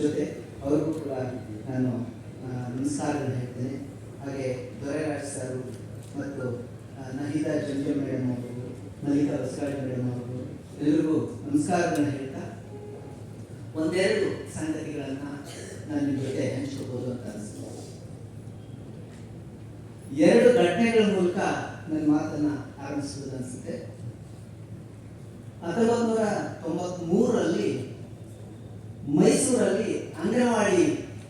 ಜೊತೆ ಅವರು ಕೂಡ ನಾನು ನಮಸ್ಕಾರಗಳನ್ನು ಹೇಳ್ತೇನೆ. ಹಾಗೆ ದೊರೆರಾಜ್ ಸರ್ ಮತ್ತು ನಹಿತಾ ಜಂಜ ಮೇಡಮ್ ಅವರು ನಲಿತಾ ಬಸವರಾಜ್ ಮೇಡಮ್ ಅವರು ಎಲ್ಲರಿಗೂ ನಮಸ್ಕಾರಗಳನ್ನು ಹೇಳ್ತಾ ಒಂದೆರಡು ಸಂಗತಿಗಳನ್ನು ನಾನು ನಿಮ್ಮ ಜೊತೆ ಹಂಚ್ಕೋಬಹುದು ಅಂತ ಅನಿಸ್ತು ಎರಡು ಘಟನೆಗಳ ಮೂಲಕ ನನ್ನ ಮಾತನ್ನ ಆರಂಭಿಸುವುದು ಅನಿಸುತ್ತೆ. ಹತ್ತೊಂಬತ್ತು ನೂರ ತೊಂಬತ್ತ್ ಮೂರರಲ್ಲಿ ಮೈಸೂರಲ್ಲಿ ಅಂಗನವಾಡಿ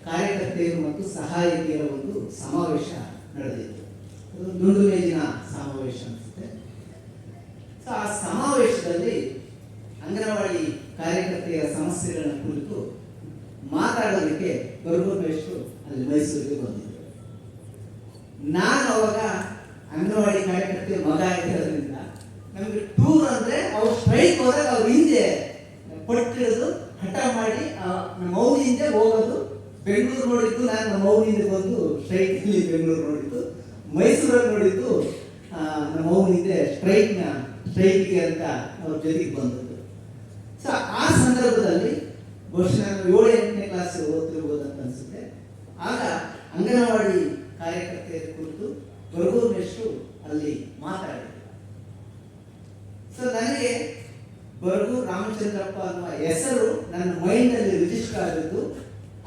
ಕಾರ್ಯಕರ್ತೆಯರು ಮತ್ತು ಸಹಾಯಕಿಯರ ಒಂದು ಸಮಾವೇಶ ನಡೆದಿತ್ತು. ಅದು ದುಂಡು ಮೇಜಿನ ಸಮಾವೇಶ ಅನಿಸುತ್ತೆ. ಸೊ ಆ ಸಮಾವೇಶದಲ್ಲಿ ಅಂಗನವಾಡಿ ಕಾರ್ಯಕರ್ತೆಯ ಸಮಸ್ಯೆಗಳನ್ನು ಕುರಿತು ಮಾತಾಡೋದಕ್ಕೆ ಬರುವಷ್ಟು ಅಲ್ಲಿ ಮೈಸೂರಿಗೆ ಬಂದಿದ್ದರು ನಾನು ಅವಾಗ ಅಂಗನವಾಡಿ ಕಾರ್ಯಕರ್ತೆ ಮಗ ಆಗಿರೋದ್ರಿಂದ ನಮಗೆ ಟೂರ್ ಅಂದ್ರೆ ಅವ್ರು ಸ್ಟ್ರೈಕ್ ಹೋದಾಗ ಅವ್ರ ಹಿಂದೆ ಪಟ್ಟಿರೋದು ಹಠ ಮಾಡಿ ಆ, ನಮ್ಮ ಅವ್ರ ಹಿಂದೆ ಹೋಗೋದು ಬೆಂಗಳೂರು ನೋಡಿದ್ದು ನಾನು ನಮ್ಮ ಊರಿಗೆ ಬಂದು ಇಲ್ಲಿ ಬೆಂಗಳೂರು ನೋಡಿದ್ದು ಮೈಸೂರಲ್ಲಿ ನೋಡಿದ್ದು ಆ, ನಮ್ಮ ಅವ್ರ ಹಿಂದೆ ಸ್ಟ್ರೈಕ್ನ ಸ್ಟ್ರೈಕ್ಗೆ ಅಂತ ಅವ್ರ ಜೊತೆಗೆ ಬಂದದ್ದು ಸೊ ಆ ಸಂದರ್ಭದಲ್ಲಿ ಬಹುಶಃ ನಾನು ಏಳು ಎಂಟನೇ ಕ್ಲಾಸ್ ಓದ್ತಿರ್ಬೋದು ಅಂತ ಅನ್ಸುತ್ತೆ ಆಗ ಅಂಗನವಾಡಿ ಕಾರ್ಯಕರ್ತೆಯರ ಕುರಿತು ಬರಗೂರ್ಮೆಷ್ಟು ಅಲ್ಲಿ ಮಾತಾಡಿದ್ರು ಸೊ ನನಗೆ ಬರಗೂರು ರಾಮಚಂದ್ರಪ್ಪ ಅನ್ನುವ ಹೆಸರು ನನ್ನ ಮೈಂಡಲ್ಲಿ ರಿಜಿಸ್ಟರ್ ಆಗಿದ್ದು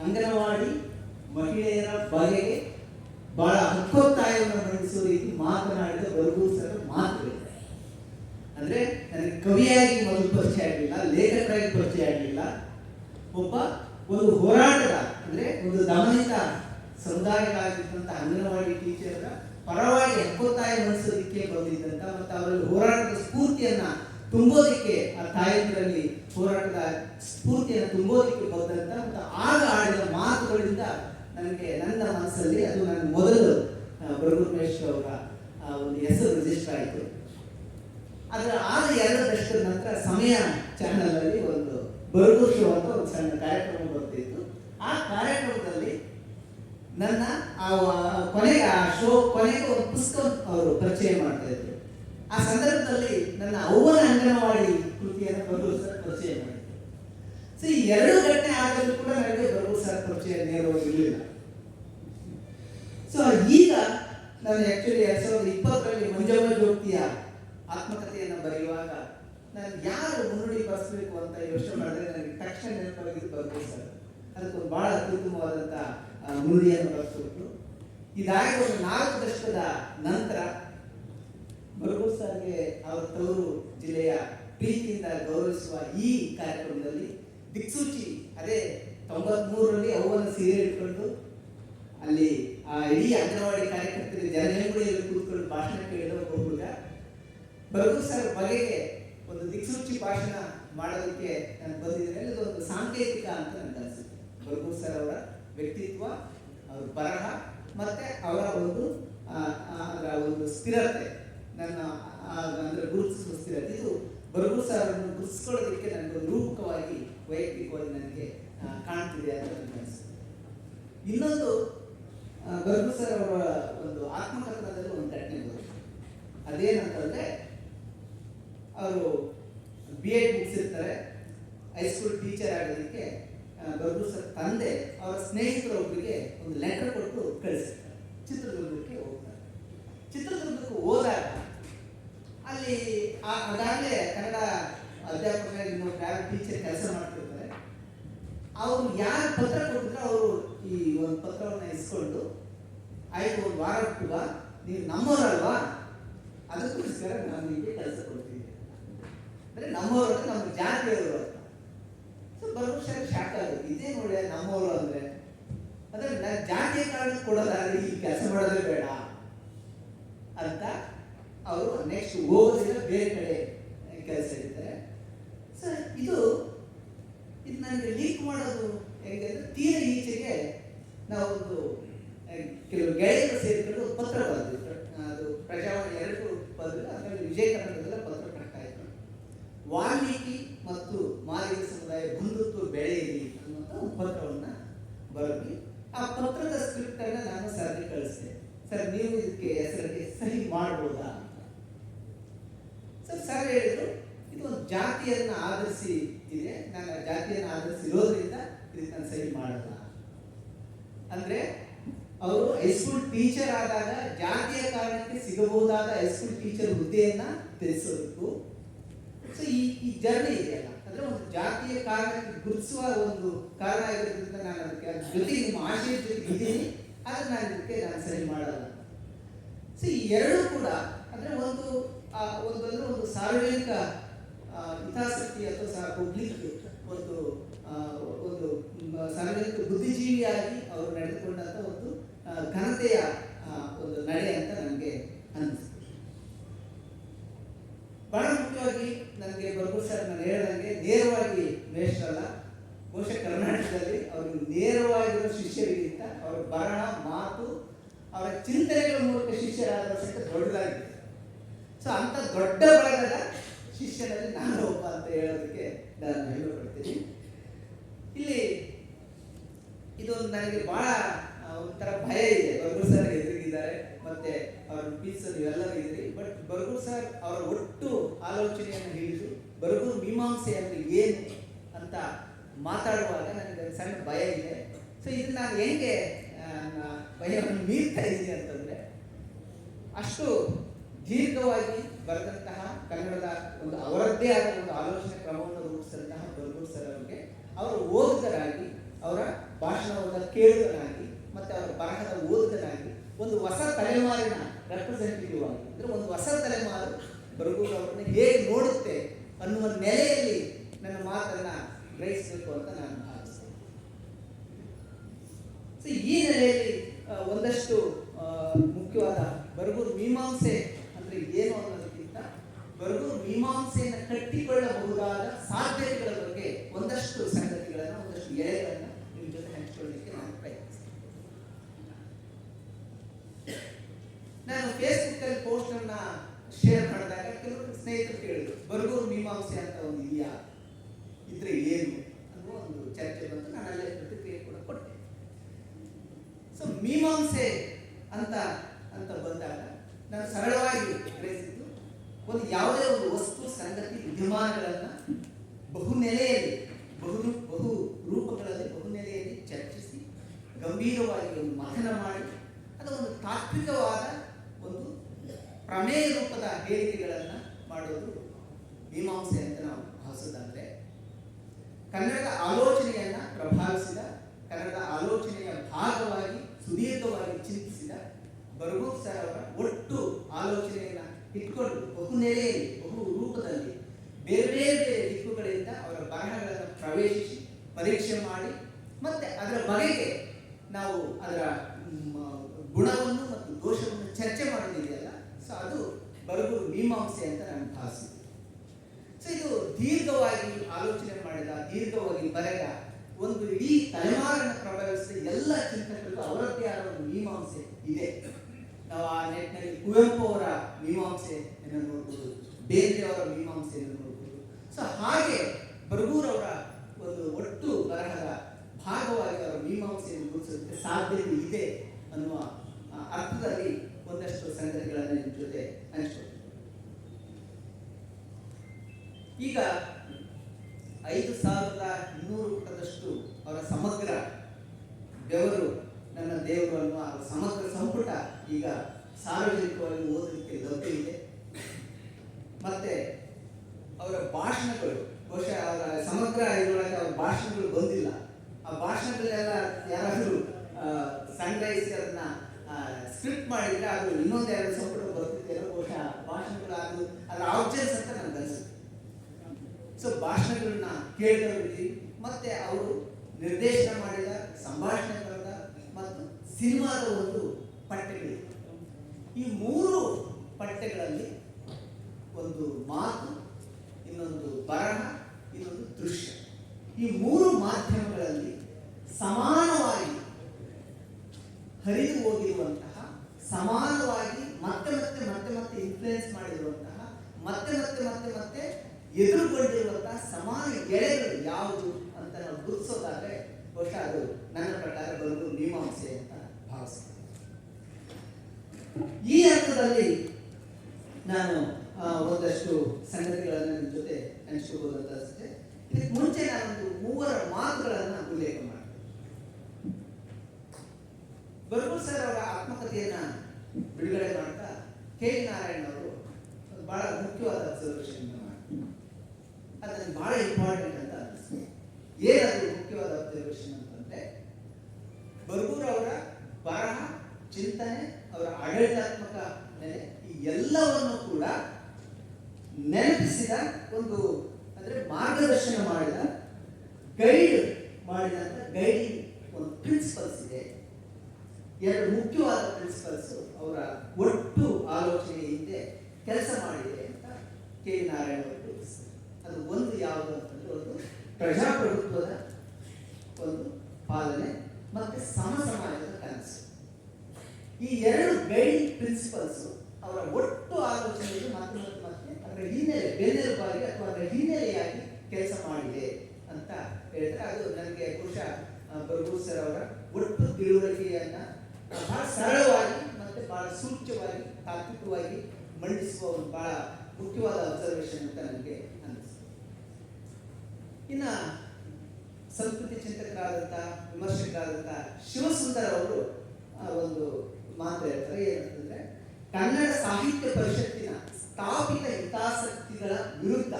ಅಂಗನವಾಡಿ ಮಹಿಳೆಯರ ಬಗೆಗೆ ಬಹಳ ಹಕ್ಕೊತ್ತಾಯವನ್ನು ಮಂಡಿಸುವ ರೀತಿ ಮಾತನಾಡಿದ ಬರಗೂರು ಸರ್ ಮಾತುಗಳಿದೆ ಅಂದ್ರೆ ನನಗೆ ಕವಿಯಾಗಿ ಮೊದಲು ಪರಿಚಯ ಆಗಲಿಲ್ಲ, ಲೇಖಕರಾಗಿ ಪರಿಚಯ ಆಗಲಿಲ್ಲ. ಒಬ್ಬ ಒಂದು ಹೋರಾಟದ, ಅಂದ್ರೆ ಒಂದು ದಮನಿತ ಸಮುದಾಯಕ್ಕಾಗಿದ್ದಂಥ ಅಂಗನವಾಡಿ ಟೀಚರ್ ಪರವಾಗಿ ಹಕ್ಕೊತ್ತಾಯ ಮನಸ್ಸೋದಕ್ಕೆ ಬಂದಿದ್ದಂತ ಮತ್ತು ಅವರಲ್ಲಿ ಹೋರಾಟದ ಸ್ಫೂರ್ತಿಯನ್ನ ತುಂಬೋದಕ್ಕೆ, ಆ ತಾಯಂದಿರಲ್ಲಿ ಹೋರಾಟದ ಸ್ಫೂರ್ತಿಯನ್ನು ತುಂಬೋದಕ್ಕೆ ಬಂದಂತ ಮತ್ತು ಆಗ ಆಡಿದ ಮಾತುಗಳಿಂದ ನನಗೆ, ನನ್ನ ಮನಸ್ಸಲ್ಲಿ ಅದು ನನ್ನ ಮೊದಲು ಬರಗುರುಮೇಶ್ ಅವರ ಒಂದು ಹೆಸರು ರಿಜಿಸ್ಟರ್ ಆಯಿತು. ಅದರ ಆದ ಎರಡು ವರ್ಷದ ನಂತರ ಸಮಯ ಚಾನಲಲ್ಲಿ ಒಂದು ಬರಗು ಶೋ ಅಂತ ಒಂದು ಸಣ್ಣ ಕಾರ್ಯಕ್ರಮ ಬರ್ತಿತ್ತು. ಆ ಕಾರ್ಯಕ್ರಮದಲ್ಲಿ ನನ್ನ, ಆ ಕೊನೆಗೆ ಆ ಶೋ ಕೊನೆಗೆ ಒಂದು ಪುಸ್ತಕ ಅವರು ಪರಿಚಯ ಮಾಡ್ತಾ ಇದ್ರು. ಆ ಸಂದರ್ಭದಲ್ಲಿ ನನ್ನ ಅವ್ವನ ಅಂಗನವಾಡಿ ಕೃತಿಯನ್ನು ಬರಗು ಸರ್ ಪರಿಚಯ ಮಾಡಿದ್ರು. ಸೊ ಈ ಎರಡು ಘಟನೆ ಆಗಲು ಕೂಡ ನನಗೆ ಬರಗು ಸರ್ ಪರಿಚಯ ನೇರವಾಗಿ ಇರಲಿಲ್ಲ. ಸೊ ಈಗ ನಾನು ಆಕ್ಚುಲಿ ಎರಡ್ ಸಾವಿರದ ಇಪ್ಪತ್ತರಲ್ಲಿ ಮಂಜಮ್ಮ ಜ್ಯೋತಿಯ ಆತ್ಮಕಥೆಯನ್ನು ಬರೆಯುವಾಗ ನಾನು ಯಾರು ಮುನ್ನುಡಿ ಬರೆಸಬೇಕು ಅಂತ ಯೋಚನೆ ಮಾಡಿದ್ರೆ ನನಗೆ ತಕ್ಷಣ ನೆನಪಾಗಿದ್ದು ಬರ್ಬೋದು ಸರ್. ಅದಕ್ಕೊಂದು ಬಹಳ ಅತ್ಯುತ್ತಮವಾದಂಥ ಮುನ್ನುಡಿಯನ್ನು ಬರೆಸ್ಬಿಟ್ಟು ಇದಾಗಿ ಒಂದು ನಾಲ್ಕು ದಶಕದ ನಂತರ ಬರ್ಗೂರ್ ಸರ್ಗೆ ಅವರ ತವರು ಜಿಲ್ಲೆಯ ಪ್ರೀತಿಯಿಂದ ಗೌರವಿಸುವ ಈ ಕಾರ್ಯಕ್ರಮದಲ್ಲಿ ದಿಕ್ಸೂಚಿ ಅದೇ ತೊಂಬತ್ಮೂರರಲ್ಲಿ ಅವನ್ನು ಸೀರೆ ಇಟ್ಕೊಂಡು ಅಲ್ಲಿ ಇಡೀ ಅಂಗನವಾಡಿ ಕಾರ್ಯಕರ್ತರಿಗೆ ಜನಜಂಗುಳಿಯಲ್ಲಿ ಕೂತ್ಕೊಂಡು ಭಾಷಣ ಕೇಳಿದ ಒಬ್ಬ ಹುಡುಗ ಬರಗು ಸರ್ ಬಗೆಗೆ ಒಂದು ದಿಕ್ಸೂಚಿ ಭಾಷಣ ಮಾಡೋದಕ್ಕೆ ನಾನು ಬಂದಿದ್ದೇನೆ. ಅದು ಒಂದು ಸಾಂಕೇತಿಕ ಅಂತ ನನಗೆ ಅನಿಸುತ್ತೆ. ಬರಗು ಸರ್ ಅವರ ವ್ಯಕ್ತಿತ್ವ, ಅವರ ಬರಹ, ಮತ್ತೆ ಅವರ ಒಂದು ಅದರ ಒಂದು ಸ್ಥಿರತೆ, ನನ್ನ ಅಂದ್ರೆ ಗುರುತಿಸುವ ಸ್ಥಿರತೆ. ಇದು ಬರಗು ಸರ್ ಅವರನ್ನು ಗುರುತಿಸ್ಕೊಳ್ಳೋದಕ್ಕೆ ನನಗೊಂದು ರೂಪಕವಾಗಿ, ವೈಯಕ್ತಿಕವಾಗಿ ನನಗೆ ಕಾಣ್ತಿದೆ ಅಂತ ನನಗೆ ಅನಿಸುತ್ತೆ. ಇನ್ನೊಂದು ಬರ್ಗು ಸರ್ ಅವರ ಒಂದು ಆತ್ಮಕಥನದಲ್ಲಿ ಒಂದು ಘಟನೆ ಬರುತ್ತೆ ಅದೇನಂತಂದ್ರೆ, ಅವರು ಬಿ ಎಡ್ ಮುಗಿಸಿರ್ತಾರೆ ಹೈಸ್ಕೂಲ್ ಟೀಚರ್ ಆಗೋದಕ್ಕೆ ಬರ್ಗು ಸರ್ ತಂದೆ ಅವರ ಸ್ನೇಹಿತರೊಬ್ಬರಿಗೆ ಒಂದು ಲೆಟರ್ ಕೊಟ್ಟು ಕಳಿಸಿರ್ತಾರೆ ಚಿತ್ರದುರ್ಗಕ್ಕೆ ಹೋಗ್ತಾರೆ. ಚಿತ್ರದುರ್ಗಕ್ಕೆ ಹೋದಾಗ, ಅಲ್ಲಿ ಆ- ಅದಾಗಲೇ ಕನ್ನಡ ಅಧ್ಯಾಪಕರಾಗಿ ಯಾರು ಟೀಚರ್ ಕೆಲಸ ಮಾಡ್ತಿರ್ತಾರೆ. ಅವರು ಯಾರು ಪತ್ರ ಕೊಟ್ಟಿದ್ರೆ ಅವರು ಈ ಒಂದು ಪತ್ರವನ್ನು ಇಸ್ಕೊಂಡು ಆಯ್ತು ಒಂದು ವಾರ ಕೂಡ ನೀವು ನಮ್ಮವರಲ್ವಾ? ಅದಕ್ಕೋಸ್ಕರ ನಾನು ನಿಮಗೆ ಕೆಲಸ ಕೊಡ್ತೀನಿ ಅಂದ್ರೆ ನಮ್ಮವರು ನಮ್ಮ ಜಾತಿಯವರು ಅಂತ ಸೊ ಬರೋಷ ಶಾಕ್ ಆಗುತ್ತೆ ಇದೇ ನೋಡಿ ನಮ್ಮವರು ಅಂದ್ರೆ ಅಂದ್ರೆ ನಾನು ಜಾತಿಯ ಕಾರಣಕ್ಕೆ ಕೊಡೋದಾದ್ರೆ ಈ ಕೆಲಸ ಮಾಡೋದೇ ಬೇಡ ಅಂತ ಅವರು ನೆಕ್ಸ್ಟ್ ಹೋಗೋದಿಲ್ಲ ಬೇರೆ ಕಡೆ ಕೆಲಸ ಇರ್ತಾರೆ ಸೊ ಇದು ಇದು ನನಗೆ ಲೀಕ್ ಮಾಡೋದು ಹೆಂಗೆ ಅಂದ್ರೆ ತೀರ ಈಚೆಗೆ ನಾವೊಂದು ಆ, ಕೆಲವು ಗೆಳೆಯರು ಸೇರಿಕೊಂಡು ಒಂದು ಪತ್ರ ಬರೆದ್ವಿ ಅದು ಪ್ರಜಾವಾಣಿ ಎರಡು ಬರೆದ್ರು ಅದರಲ್ಲಿ ವಿಜಯ ಕರ್ನಾಟಕದಲ್ಲ ಪತ್ರ ಪ್ರಕಟ ಆಯಿತು ವಾಲ್ಮೀಕಿ ಮತ್ತು ಮಾಲಿಕ ಸಮುದಾಯ ಬಂಧುತ್ವ ಬೆಳೆಯಲಿ ಅನ್ನುವಂಥ ಒಂದು ಪತ್ರವನ್ನು ಬರೆದ್ವಿ ಆ ಪತ್ರದ ಸ್ಕ್ರಿಪ್ಟ್ ಅನ್ನ ನಾನು ಸರ್ಗೆ ಕಳಿಸಿದೆ ಸರ್ ನೀವು ಇದಕ್ಕೆ ಹೆಸರಿಗೆ ಸಹಿ ಮಾಡ್ಬೋದಾ ಅಂತ ಸರ್ ಸರ್ ಹೇಳಿದ್ರು ಇದು ಒಂದು ಜಾತಿಯನ್ನ ಆಧರಿಸಿ ಇದೆ ನಾನು ಆ ಜಾತಿಯನ್ನು ಆಧರಿಸಿರೋದ್ರಿಂದ ಇದಕ್ಕೆ ನಾನು ಸಹಿ ಅಂದ್ರೆ ಅವರು ಹೈಸ್ಕೂಲ್ ಟೀಚರ್ ಆದಾಗ ಜಾತಿಯ ಕಾರಣಕ್ಕೆ ಸಿಗಬಹುದಾದ ಹೈಸ್ಕೂಲ್ ಟೀಚರ್ ಹುದ್ದೆಯನ್ನ ತಿಳಿಸಬೇಕು ಸೊ ಈ ಈ ಜರ್ನಿ ಇದೆಯಲ್ಲ, ಅಂದ್ರೆ ಒಂದು ಜಾತಿಯ ಕಾರಣಕ್ಕೆ ಗುರುತಿಸುವ ಒಂದು ಕಾರಣ ಆಗಿರೋದ್ರಿಂದ ನಾನು ಅದಕ್ಕೆ ಜೊತೆ ನಿಮ್ಮ ಆಶಯ ಜೊತೆ ಇದ್ದೀನಿ. ಆದ್ರೆ ನಾನು ಇದಕ್ಕೆ ನಾನು ಸರಿ ಮಾಡಲ್ಲ. ಸೊ ಈ ಎರಡೂ ಕೂಡ, ಅಂದ್ರೆ ಒಂದು ಒಂದು ಒಂದು ಸಾರ್ವಜನಿಕ ಹಿತಾಸಕ್ತಿ ಅಥವಾ ಪಬ್ಲಿಕ್ ಒಂದು ಒಂದು ಸಾರ್ವಜನಿಕ ಬುದ್ಧಿಜೀವಿಯಾಗಿ ಅವರು ನಡೆದುಕೊಂಡಂತ ಒಂದು ಘನತೆಯ ಒಂದು ನಡೆ ಅಂತ ನನಗೆ ಅನ್ನಿಸ್ತು. ಬಹಳ ಮುಖ್ಯವಾಗಿ ನನಗೆ ಬರ್ಬು ಸರ್ ನಾನು ಹೇಳಿದಂಗೆ ನೇರವಾಗಿ ಮೇಷ್ಟ್ರಲ್ಲ, ಬಹುಶಃ ಕರ್ನಾಟಕದಲ್ಲಿ ಅವರು ನೇರವಾಗಿರೋ ಶಿಷ್ಯರಿಗಿಂತ ಅವರ ಬರಣ ಮಾತು, ಅವರ ಚಿಂತನೆಗಳ ಮೂಲಕ ಶಿಷ್ಯರಾದ ಸಹಿತ ದೊಡ್ಡದಾಗಿದೆ. ಸೊ ಅಂತ ದೊಡ್ಡ ಬಳಗದ ಶಿಷ್ಯನಲ್ಲಿ ನಾನು ಒಬ್ಬ ಅಂತ ಹೇಳೋದಕ್ಕೆ ನಾನು ಹೆಮ್ಮೆ ಪಡ್ತೀನಿ. ಇಲ್ಲಿ ಇದೊಂದು ನನಗೆ ಬಹಳ ಒಂಥರ ಭಯ ಇದೆ. ಬರ್ಗೂರ್ ಸರ್ ಎದುರಿಗಿದ್ದಾರೆ, ಮತ್ತೆ ಅವ್ರ ಪೀಸ್ ಎಲ್ಲರೂ ಇದ್ರಿ. ಬಟ್ ಬರ್ಗೂರ್ ಸರ್ ಅವರ ಒಟ್ಟು ಆಲೋಚನೆಯನ್ನು ಹೇಳಿದ್ರು, ಬರ್ಗೂರ್ ಮೀಮಾಂಸೆ ಅಂದ್ರೆ ಏನು ಅಂತ ಮಾತಾಡುವಾಗ ನನಗೆ ಸಣ್ಣ ಭಯ ಇದೆ. ಸೊ ಇದು ನಾನು ಹೆಂಗೆ ಭಯವನ್ನು ಮೀರ್ತಾ ಇದ್ದೀನಿ ಅಂತಂದ್ರೆ, ಅಷ್ಟು ದೀರ್ಘವಾಗಿ ಬರೆದಂತಹ ಕನ್ನಡದ ಒಂದು ಅವರದ್ದೇ ಆದ ಒಂದು ಆಲೋಚನೆ ಕ್ರಮವನ್ನು ರೂಪಿಸಿದಂತಹ ಬರ್ಗೂರ್ ಸರ್ ಅವರಿಗೆ, ಅವರು ಓದುಗರಾಗಿ, ಅವರ ಭಾಷಣವನ್ನು ಕೇಳುಗರಾಗಿ ಮತ್ತೆ ಬರಹದ ಓದುಗನಾಗಿ ಒಂದು ಹೊಸ ತಲೆಮಾರಿನ ರೆಪ್ರೆಸೆಂಟೇಟಿವ್ ಆಗಿ ಅಂದ್ರೆ ಒಂದು ಹೊಸ ತಲೆಮಾರು ಬರಗೂರು ಅವ್ರನ್ನ ಹೇಗೆ ನೋಡುತ್ತೆ ಅನ್ನುವ ನೆಲೆಯಲ್ಲಿ ನನ್ನ ಮಾತನ್ನ ಗ್ರಹಿಸಬೇಕು ಅಂತ ನಾನು ಭಾವಿಸ್ತೇನೆ. ಸೊ ಈ ನೆಲೆಯಲ್ಲಿ ಒಂದಷ್ಟು ಮುಖ್ಯವಾದ ಬರಗೂರು ಮೀಮಾಂಸೆ ಅಂದ್ರೆ ಏನು ಅನ್ನೋದಕ್ಕಿಂತ ಬರಗೂರು ಮೀಮಾಂಸೆಯನ್ನು ಕಟ್ಟಿಕೊಳ್ಳಬಹುದಾದ ಸಾಧ್ಯತೆಗಳ ಬಗ್ಗೆ ಒಂದಷ್ಟು ಸಂಗತಿಗಳನ್ನ ಒಂದಷ್ಟು ಎಳೆಗಳನ್ನ ನಿಮ್ಮ ಜೊತೆ ಹಂಚಿಕೊಳ್ಳಲಿಕ್ಕೆ ನಾನು ಪ್ರಯತ್ನಿಸ್ತೇನೆ ನಾನು ಫೇಸ್ಬುಕ್ ಅಲ್ಲಿ ಪೋಸ್ಟ್ ಅನ್ನ ಶೇರ್ ಮಾಡಿದಾಗ ಕೆಲವರು ಸ್ನೇಹಿತರು ಕೇಳಿದ್ರು ಬರಗೂರು ಮೀಮಾಂಸೆ ಅಂತ ಒಂದು ಇದೆಯಾ ಇದ್ರೆ ಏನು ಅನ್ನುವ ಒಂದು ಚರ್ಚೆ ಬಂತು ನಾನು ಅಲ್ಲೇ ಪ್ರತಿಕ್ರಿಯೆ ಕೂಡ ಕೊಟ್ಟೆ ಸೊ ಮೀಮಾಂಸೆ ಅಂತ ಅಂತ ಬಂದಾಗ ನಾನು ಸರಳವಾಗಿ ಗ್ರಹಿಸಿದ್ದು ಒಂದು ಯಾವುದೇ ಒಂದು ವಸ್ತು ಸಂಗತಿ ವಿದ್ಯಮಾನಗಳನ್ನ ಬಹು ನೆಲೆಯಲ್ಲಿ ಬಹು ಬಹು ರೂಪಗಳಲ್ಲಿ ಬಹು ನೆಲೆಯಲ್ಲಿ ಚರ್ಚಿಸಿ ಗಂಭೀರವಾಗಿ ಒಂದು ಮಥನ ಮಾಡಿ ಅದು ಒಂದು ತಾತ್ವಿಕವಾದ ಒಂದು ಪ್ರಮೇಯ ರೂಪದ ಹೇಳಿಕೆಗಳನ್ನ ಮಾಡೋದು ಮೀಮಾಂಸೆ ಅಂತ ನಾವು ಭಾವಿಸೋದಂದ್ರೆ, ಕನ್ನಡದ ಆಲೋಚನೆಯನ್ನ ಪ್ರಭಾವಿಸಿದ, ಕನ್ನಡದ ಆಲೋಚನೆಯ ಭಾಗವಾಗಿ, ಸುದೀರ್ಘವಾಗಿ ಚಿಂತಿಸಿದ ಬರಗೂ ಸರ್ ಅವರ ಒಟ್ಟು ಆಲೋಚನೆಯನ್ನ ಇಟ್ಕೊಂಡು ಬಹು ನೆಲೆಯಲ್ಲಿ, ಬಹು ರೂಪದಲ್ಲಿ, ಬೇರೆ ಬೇರೆ ಬೇರೆ ದಿಕ್ಕುಗಳಿಂದ ಅವರ ಬರಹಗಳನ್ನು ಪ್ರವೇಶಿಸಿ ಪರೀಕ್ಷೆ ಮಾಡಿ, ಮತ್ತೆ ಅದರ ಬಗೆಗೆ ನಾವು ಅದರ ಗುಣವನ್ನು ಮತ್ತು ದೋಷವನ್ನು ಚರ್ಚೆ ಮಾಡೋದಿದೆಯಲ್ಲ ಸೊ ಅದು ಬರಗೂರು ಮೀಮಾಂಸೆ ಅಂತ ನಾನು ಭಾವಿಸಿದ್ದೆ. ಸೊ ಇದು ದೀರ್ಘವಾಗಿ ಆಲೋಚನೆ ಮಾಡಿದ, ದೀರ್ಘವಾಗಿ ಬರೆದ ಒಂದು ಇಡೀ ತಲೆಮಾರನ್ನು ಪ್ರಭಾವಿಸಿದ ಎಲ್ಲ ಚಿಂತಕರಿಗೂ ಅವರದ್ದೇ ಆದ ಒಂದು ಮೀಮಾಂಸೆ ಇದೆ. ನಾವು ಆ ನೆಟ್ಟಿನಲ್ಲಿ ಕುವೆಂಪು ಅವರ ಮೀಮಾಂಸೆಯನ್ನು ನೋಡ್ಬೋದು, ಬೇಂದ್ರೆ ಅವರ ಮೀಮಾಂಸೆಯನ್ನು ನೋಡ್ಬೋದು. ಸೊ ಹಾಗೆ ಬರಗೂರವರ ಒಂದು ಒಟ್ಟು ಬರಹದ ಭಾಗವಾಗಿ ಅವರ ಮೀಮಾಂಸೆಯನ್ನು ಗುರುತಿಸೋದಕ್ಕೆ ಸಾಧ್ಯತೆ ಇದೆ ಅನ್ನುವ ಅರ್ಥದಲ್ಲಿ ಒಂದಷ್ಟು ಸಂಗತಿಗಳನ್ನು ನಿಮ್ಮ ಜೊತೆ ಹಂಚ್ಕೊಳ್ತೀನಿ ಈಗ ಐದು ಸಾವಿರದ ಇನ್ನೂರು ಪುಟದಷ್ಟು ಅವರ ಸಮಗ್ರ ಬೆವರು ನನ್ನ ದೇವರು ಅನ್ನುವ ಆ ಸಮಗ್ರ ಸಂಪುಟ ಈಗ ಸಾರ್ವಜನಿಕವಾಗಿ ಓದಲಿಕ್ಕೆ ಲಭ್ಯ ಇದೆ ಮತ್ತೆ ಅವರ ಭಾಷಣಗಳು ಬಹುಶಃ ಅವರ ಸಮಗ್ರ ಇದರೊಳಗೆ ಅವರ ಭಾಷಣಗಳು ಬಂದಿಲ್ಲ ಆ ಭಾಷಣಗಳೆಲ್ಲ ಯಾರಾದರೂ ಸಂಗ್ರಹಿಸಿ ಅದನ್ನ ಸ್ಕ್ರಿಪ್ಟ್ ಮಾಡಿದ್ರೆ ಅದು ಇನ್ನೊಂದು ಎರಡು ಸಂಪುಟ ಬರ್ತಿದೆಯಲ್ಲ ಬಹುಶಃ ಭಾಷಣಗಳು ಅದು ಅದರ ಆಬ್ಜೆಕ್ಟ್ಸ್ ಅಂತ ನನಗೆ ಅನಿಸುತ್ತೆ ಸೊ ಭಾಷಣಗಳನ್ನ ಕೇಳಿದವರಿಗೆ ಮತ್ತೆ ಅವರು ನಿರ್ದೇಶನ ಮಾಡಿದ ಸಂಭಾಷಣೆ ಬರೆದ ಮತ್ತು ಸಿನಿಮಾದ ಒಂದು ಪಠ್ಯಗಳಿವೆ ಈ ಮೂರು ಪಠ್ಯಗಳಲ್ಲಿ ಒಂದು ಮಾತು, ಇನ್ನೊಂದು ಬರಹ, ಇನ್ನೊಂದು ದೃಶ್ಯ. ಈ ಮೂರು ಮಾಧ್ಯಮಗಳಲ್ಲಿ ಸಮಾನವಾಗಿ ಹರಿದು ಹೋಗಿರುವಂತಹ, ಸಮಾನವಾಗಿ ಮತ್ತೆ ಮತ್ತೆ ಮತ್ತೆ ಮತ್ತೆ ಇನ್ಫ್ಲುಯೆನ್ಸ್ ಮಾಡಿರುವಂತಹ, ಮತ್ತೆ ಮತ್ತೆ ಮತ್ತೆ ಮತ್ತೆ ಎದುರುಗೊಂಡಿರುವಂತಹ ಸಮಾನ ಗೆಳೆಗಳು ಯಾವುದು ಅಂತ ನಾವು ಗುರುತಿಸೋದಾದ್ರೆ ಬಹುಶಃ ಅದು ನನ್ನ ಪ್ರಕಾರ ಬರುವುದು ಮೀಮಾಂಸೆ ಅಂತ. ಈ ಹಂತದಲ್ಲಿ ನಾನು ಒಂದಷ್ಟು ಸಂಗತಿಗಳನ್ನು ನಿಮ್ಮ ಜೊತೆ ಹಂಚಿಕೊಳ್ಳುವಂತ ಅನಿಸುತ್ತೆ ಇದಕ್ಕೆ ಮುಂಚೆ ನಾನೊಂದು ಮೂವರ ಮಾತುಗಳನ್ನು ಉಲ್ಲೇಖ ಮಾಡ್ತೀನಿ. ಬರ್ಬೂರ್ ಸರ್ ಅವರ ಆತ್ಮಕಥೆಯನ್ನ ಬಿಡುಗಡೆ ಮಾಡ್ತಾ ಕೆ. ನಾರಾಯಣ್ ಅವರು ಬಹಳ ಮುಖ್ಯವಾದ ಅಬ್ಸರ್ವೇಷನ್ ಅದನ್ನು ಬಹಳ ಇಂಪಾರ್ಟೆಂಟ್ ಅಂತ ಅನಿಸ್ತು. ಏನದು ಮುಖ್ಯವಾದ ಅಬ್ಸರ್ವೇಷನ್ ಅಂತಂದ್ರೆ ಬರ್ಗೂರ್ ಅವರ ಬರಹ, ಚಿಂತನೆ, ಅವರ ಆಡಳಿತಾತ್ಮಕ ನೆಲೆ, ಈ ಎಲ್ಲವನ್ನು ಕೂಡ ನೆನಪಿಸಿದ ಒಂದು ಅಂದ್ರೆ ಮಾರ್ಗದರ್ಶನ ಮಾಡಿದ, ಗೈಡ್ ಮಾಡಿದಂತ ಗೈಡಿಂಗ್ ಒಂದು ಪ್ರಿನ್ಸಿಪಲ್ಸ್ ಇದೆ. ಎರಡು ಮುಖ್ಯವಾದ ಪ್ರಿನ್ಸಿಪಲ್ಸ್ ಅವರ ಒಟ್ಟು ಆಲೋಚನೆ ಹಿಂದೆ ಕೆಲಸ ಮಾಡಿದೆ ಅಂತ ಕೆ. ನಾರಾಯಣ ಅವರು ಅದು ಒಂದು ಯಾವುದು ಅಂತಂದ್ರೆ ಒಂದು ಪ್ರಜಾಪ್ರಭುತ್ವದ ಒಂದು ಪಾಲನೆ ಮತ್ತೆ ಸಮ ಸಮಾಜದ ಕನಸು. ಈ ಎರಡು ಗೈಡಿಂಗ್ ಪ್ರಿನ್ಸಿಪಲ್ಸ್ ಅವರ ಒಟ್ಟು ಆಲೋಚನೆಯಲ್ಲಿ ಮತ್ತೆ ಮತ್ತೆ ಮತ್ತೆ ಅದರ ಹಿನ್ನೆಲೆ ಬೆನ್ನೆಲುಬಾಗಿ ಅಥವಾ ಅದರ ಹಿನ್ನೆಲೆಯಾಗಿ ಕೆಲಸ ಮಾಡಿದೆ ಅಂತ ಹೇಳಿದ್ರೆ ಅದು ನನಗೆ ಬಹುಶಃ ಬರ್ಗೂರ್ ಸರ್ ಅವರ ಒಟ್ಟು ತಿಳುವಳಿಕೆಯನ್ನ ಬಹಳ ಸರಳವಾಗಿ ಮತ್ತೆ ಬಹಳ ಸೂಕ್ಷ್ಮವಾಗಿ ತಾತ್ವಿಕವಾಗಿ ಮಂಡಿಸುವ ಒಂದು ಬಹಳ ಮುಖ್ಯವಾದ ಅಬ್ಸರ್ವೇಷನ್ ಅಂತ ನನಗೆ ಅನಿಸ್ತು. ಇನ್ನ ಸಂಸ್ಕೃತಿ ಚಿಂತಕರಾದಂಥ ವಿಮರ್ಶಕರಾದಂಥ ಶಿವಸುಂದರ್ ಅವರು ಒಂದು ಮಾತು ಹೇಳ್ತಾರೆ, ಏನಂತಂದ್ರೆ, ಕನ್ನಡ ಸಾಹಿತ್ಯ ಪರಿಷತ್ತಿನ ಸ್ಥಾಪಿತ ಹಿತಾಸಕ್ತಿಗಳ ವಿರುದ್ಧ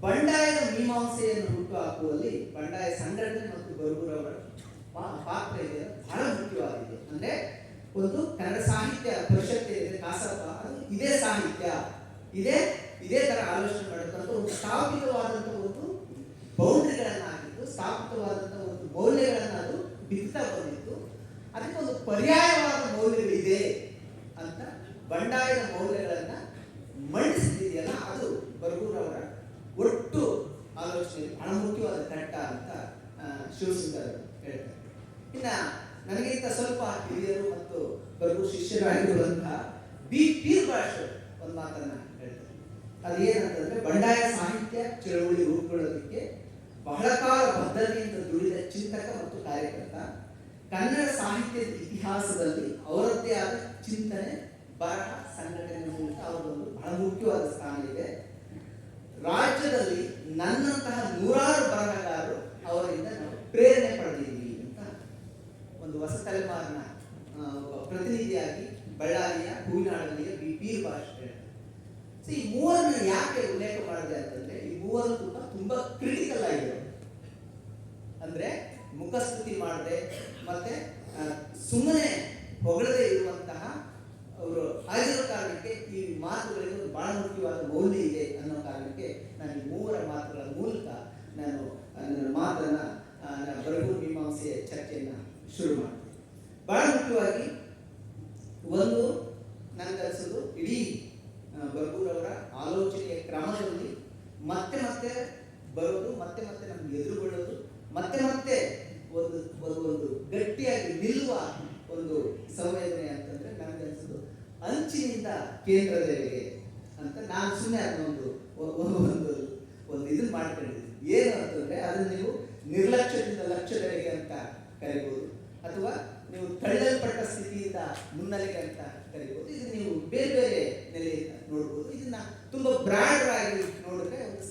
ಬಂಡಾಯದ ಮೀಮಾಂಸೆಯನ್ನು ಹುಟ್ಟುಹಾಕುವಲ್ಲಿ ಬಂಡಾಯ ಸಂಘಟನೆ ಮತ್ತು ಬರಗೂರವರ ಪಾತ್ರ ಇದೆ ಬಹಳ ಮುಖ್ಯವಾಗಿದೆ. ಅಂದ್ರೆ, ಒಂದು ಕನ್ನಡ ಸಾಹಿತ್ಯ ಪರಿಷತ್ ಇದೆ, ಕಾಸಪ್ಪ, ಅದು ಇದೇ ಸಾಹಿತ್ಯ, ಇದೇ ಇದೇ ತರ ಆಲೋಚನೆ ಮಾಡುತ್ತಂತ ಒಂದು ಸ್ಥಾಪಿತವಾದಂತಹ ಒಂದು ಬೌಂಡ್ರಿಗಳನ್ನ ಹಾಕಿದ್ದು ಸ್ಥಾಪಿತವಾದಂಥ ಒಂದು ಮೌಲ್ಯಗಳನ್ನು ಅದು ಬಿತ್ತಾ ಬಂದಿತ್ತು. ಅದಕ್ಕೆ ಒಂದು ಪರ್ಯಾಯವಾದ ಮೌಲ್ಯಗಳಿದೆ ಅಂತ ಬಂಡಾಯದ ಮೌಲ್ಯಗಳನ್ನ ಮಂಡಿಸಿದೆಯಲ್ಲ ಅದು ಬರಗೂರವರ ಒಟ್ಟು ಆಲೋಚನೆ ಬಹಳ ಮುಖ್ಯವಾದ ಘಟ್ಟ ಅಂತ ಶಿವಸುಂದರ್ ಹೇಳ್ತಾರೆ. ಇನ್ನ ನನಗಿಂತ ಸ್ವಲ್ಪ ಹಿರಿಯರು ಮತ್ತು ಬರಗೂರು ಶಿಷ್ಯರಾಗಿರುವಂತಹ ಬಿ. ಪೀರ್ ಭಾಷೆ ಒಂದು ಮಾತನ್ನ ಹೇಳ್ತಾರೆ ಅದು ಏನಂತಂದರೆ ಬಂಡಾಯ ಸಾಹಿತ್ಯ, ಚಳವಳಿ ರೂಪುಗೊಳ್ಳೋದಕ್ಕೆ ಬಹಳ ಕಾಲ ಬದ್ಧತೆಯಿಂದ ದುಡಿದ ಚಿಂತಕ ಮತ್ತು ಕಾರ್ಯಕರ್ತ ಕನ್ನಡ ಸಾಹಿತ್ಯದ ಇತಿಹಾಸದಲ್ಲಿ ಅವರದ್ದೇ ಆದ ಚಿಂತನೆ, ಬರಹ ಸಂಘಟನೆ ಮೂಲಕ ಅವರದೊಂದು ಬಹಳ ಮುಖ್ಯವಾದ ಸ್ಥಾನ ಇದೆ. ರಾಜ್ಯದಲ್ಲಿ ನನ್ನಂತಹ ನೂರಾರು ಬರಹಗಾರರು ಅವರಿಂದ ನಾವು ಪ್ರೇರಣೆ ಪಡೆದಿದ್ದೀವಿ ಅಂತ ಒಂದು ಹೊಸ ತಲೆಮಾರಿನ ಪ್ರತಿನಿಧಿಯಾಗಿ ಬಳ್ಳಾರಿಯ ಹೂವಿನಾಡಲ್ಲಿಯ ಬಿ. ಪಿ. ಭಾಷೆ ಈ ಮೂರನ್ನು ಯಾಕೆ ಉಲ್ಲೇಖ ಮಾಡಿದೆ ಅಂತಂದ್ರೆ ಮೂವರು ಕೂಡ ತುಂಬಾ ಕ್ರಿಟಿಕಲ್ ಆಗಿದೆ. ಅಂದ್ರೆ ಮುಖಸ್ತುತಿ ಮಾಡದೆ, ಮತ್ತೆ ಸುಮ್ಮನೆ ಹೊಗಳದೇ ಇರುವಂತಹ ಅವರು ಆಗಿರೋ ಕಾರಣಕ್ಕೆ ಈ ಮಾತುಗಳಿಗೆ ಒಂದು ಬಹಳ ಮುಖ್ಯವಾದ ಮೌಲ್ಯ ಇದೆ ಅನ್ನೋ ಕಾರಣಕ್ಕೆ ನಾನು ಈ ಮೂವರ ಮಾತುಗಳ ಮೂಲಕ ನಾನು ನನ್ನ ಮಾತನ್ನ ಬರಗು ಮೀಮಾಂಸೆಯ ಚರ್ಚೆಯನ್ನ ಶುರು ಮಾಡ್ತೀನಿ. ಬಹಳ ಮುಖ್ಯವಾಗಿ ಒಂದು ನನಗನ್ಸೋದು ಇಡೀ ಆ, ಬರಗೂರವರ ಆಲೋಚನೆಯ ಕ್ರಮದಲ್ಲಿ ಮತ್ತೆ ಮತ್ತೆ ಬರೋದು ಮತ್ತೆ ಮತ್ತೆ ನಮ್ಗೆ ಎದುರುಗೊಳ್ಳೋದು ಮತ್ತೆ ಮತ್ತೆ ಒಂದು ಒಂದು ಒಂದು ಗಟ್ಟಿಯಾಗಿ ನಿಲ್ಲುವ ಒಂದು ಸಂವೇದನೆ ಅಂತಂದ್ರೆ ನನಗನ್ಸೋದು ಅಂಚಿನಿಂದ ಕೇಂದ್ರದವರೆಗೆ ಅಂತ ನಾನು ಸುಮ್ಮನೆ ಅದನ್ನೊಂದು ಒ- ಒ- ಒಂದು ಒಂದು ಇದನ್ನ ಮಾಡ್ಕೊಂಡಿದ್ದೀನಿ ಏನು ಅಂತಂದ್ರೆ ಅದನ್ನ ನೀವು ನಿರ್ಲಕ್ಷ್ಯದಿಂದ ಲಕ್ಷ್ಯದೆಡೆಗೆ ಅಂತ ಕರಿಬಹುದು ಅಥವಾ ನೀವು ತಳ್ಳಲ್ಪಟ್ಟ ಸ್ಥಿತಿಯಿಂದ ಮುನ್ನಲೆಗೆ ಅಂತ ಕರಿಬಹುದು ಇದು ನೀವು ಬೇರೆ ಬೇರೆ ನೆಲೆಯಿಂದ ನೋಡಬಹುದು ಇದನ್ನ ತುಂಬಾ ಬ್ರಾಡ್ ಆಗಿ ನೋಡಿದ್ರೆ ಒಂದು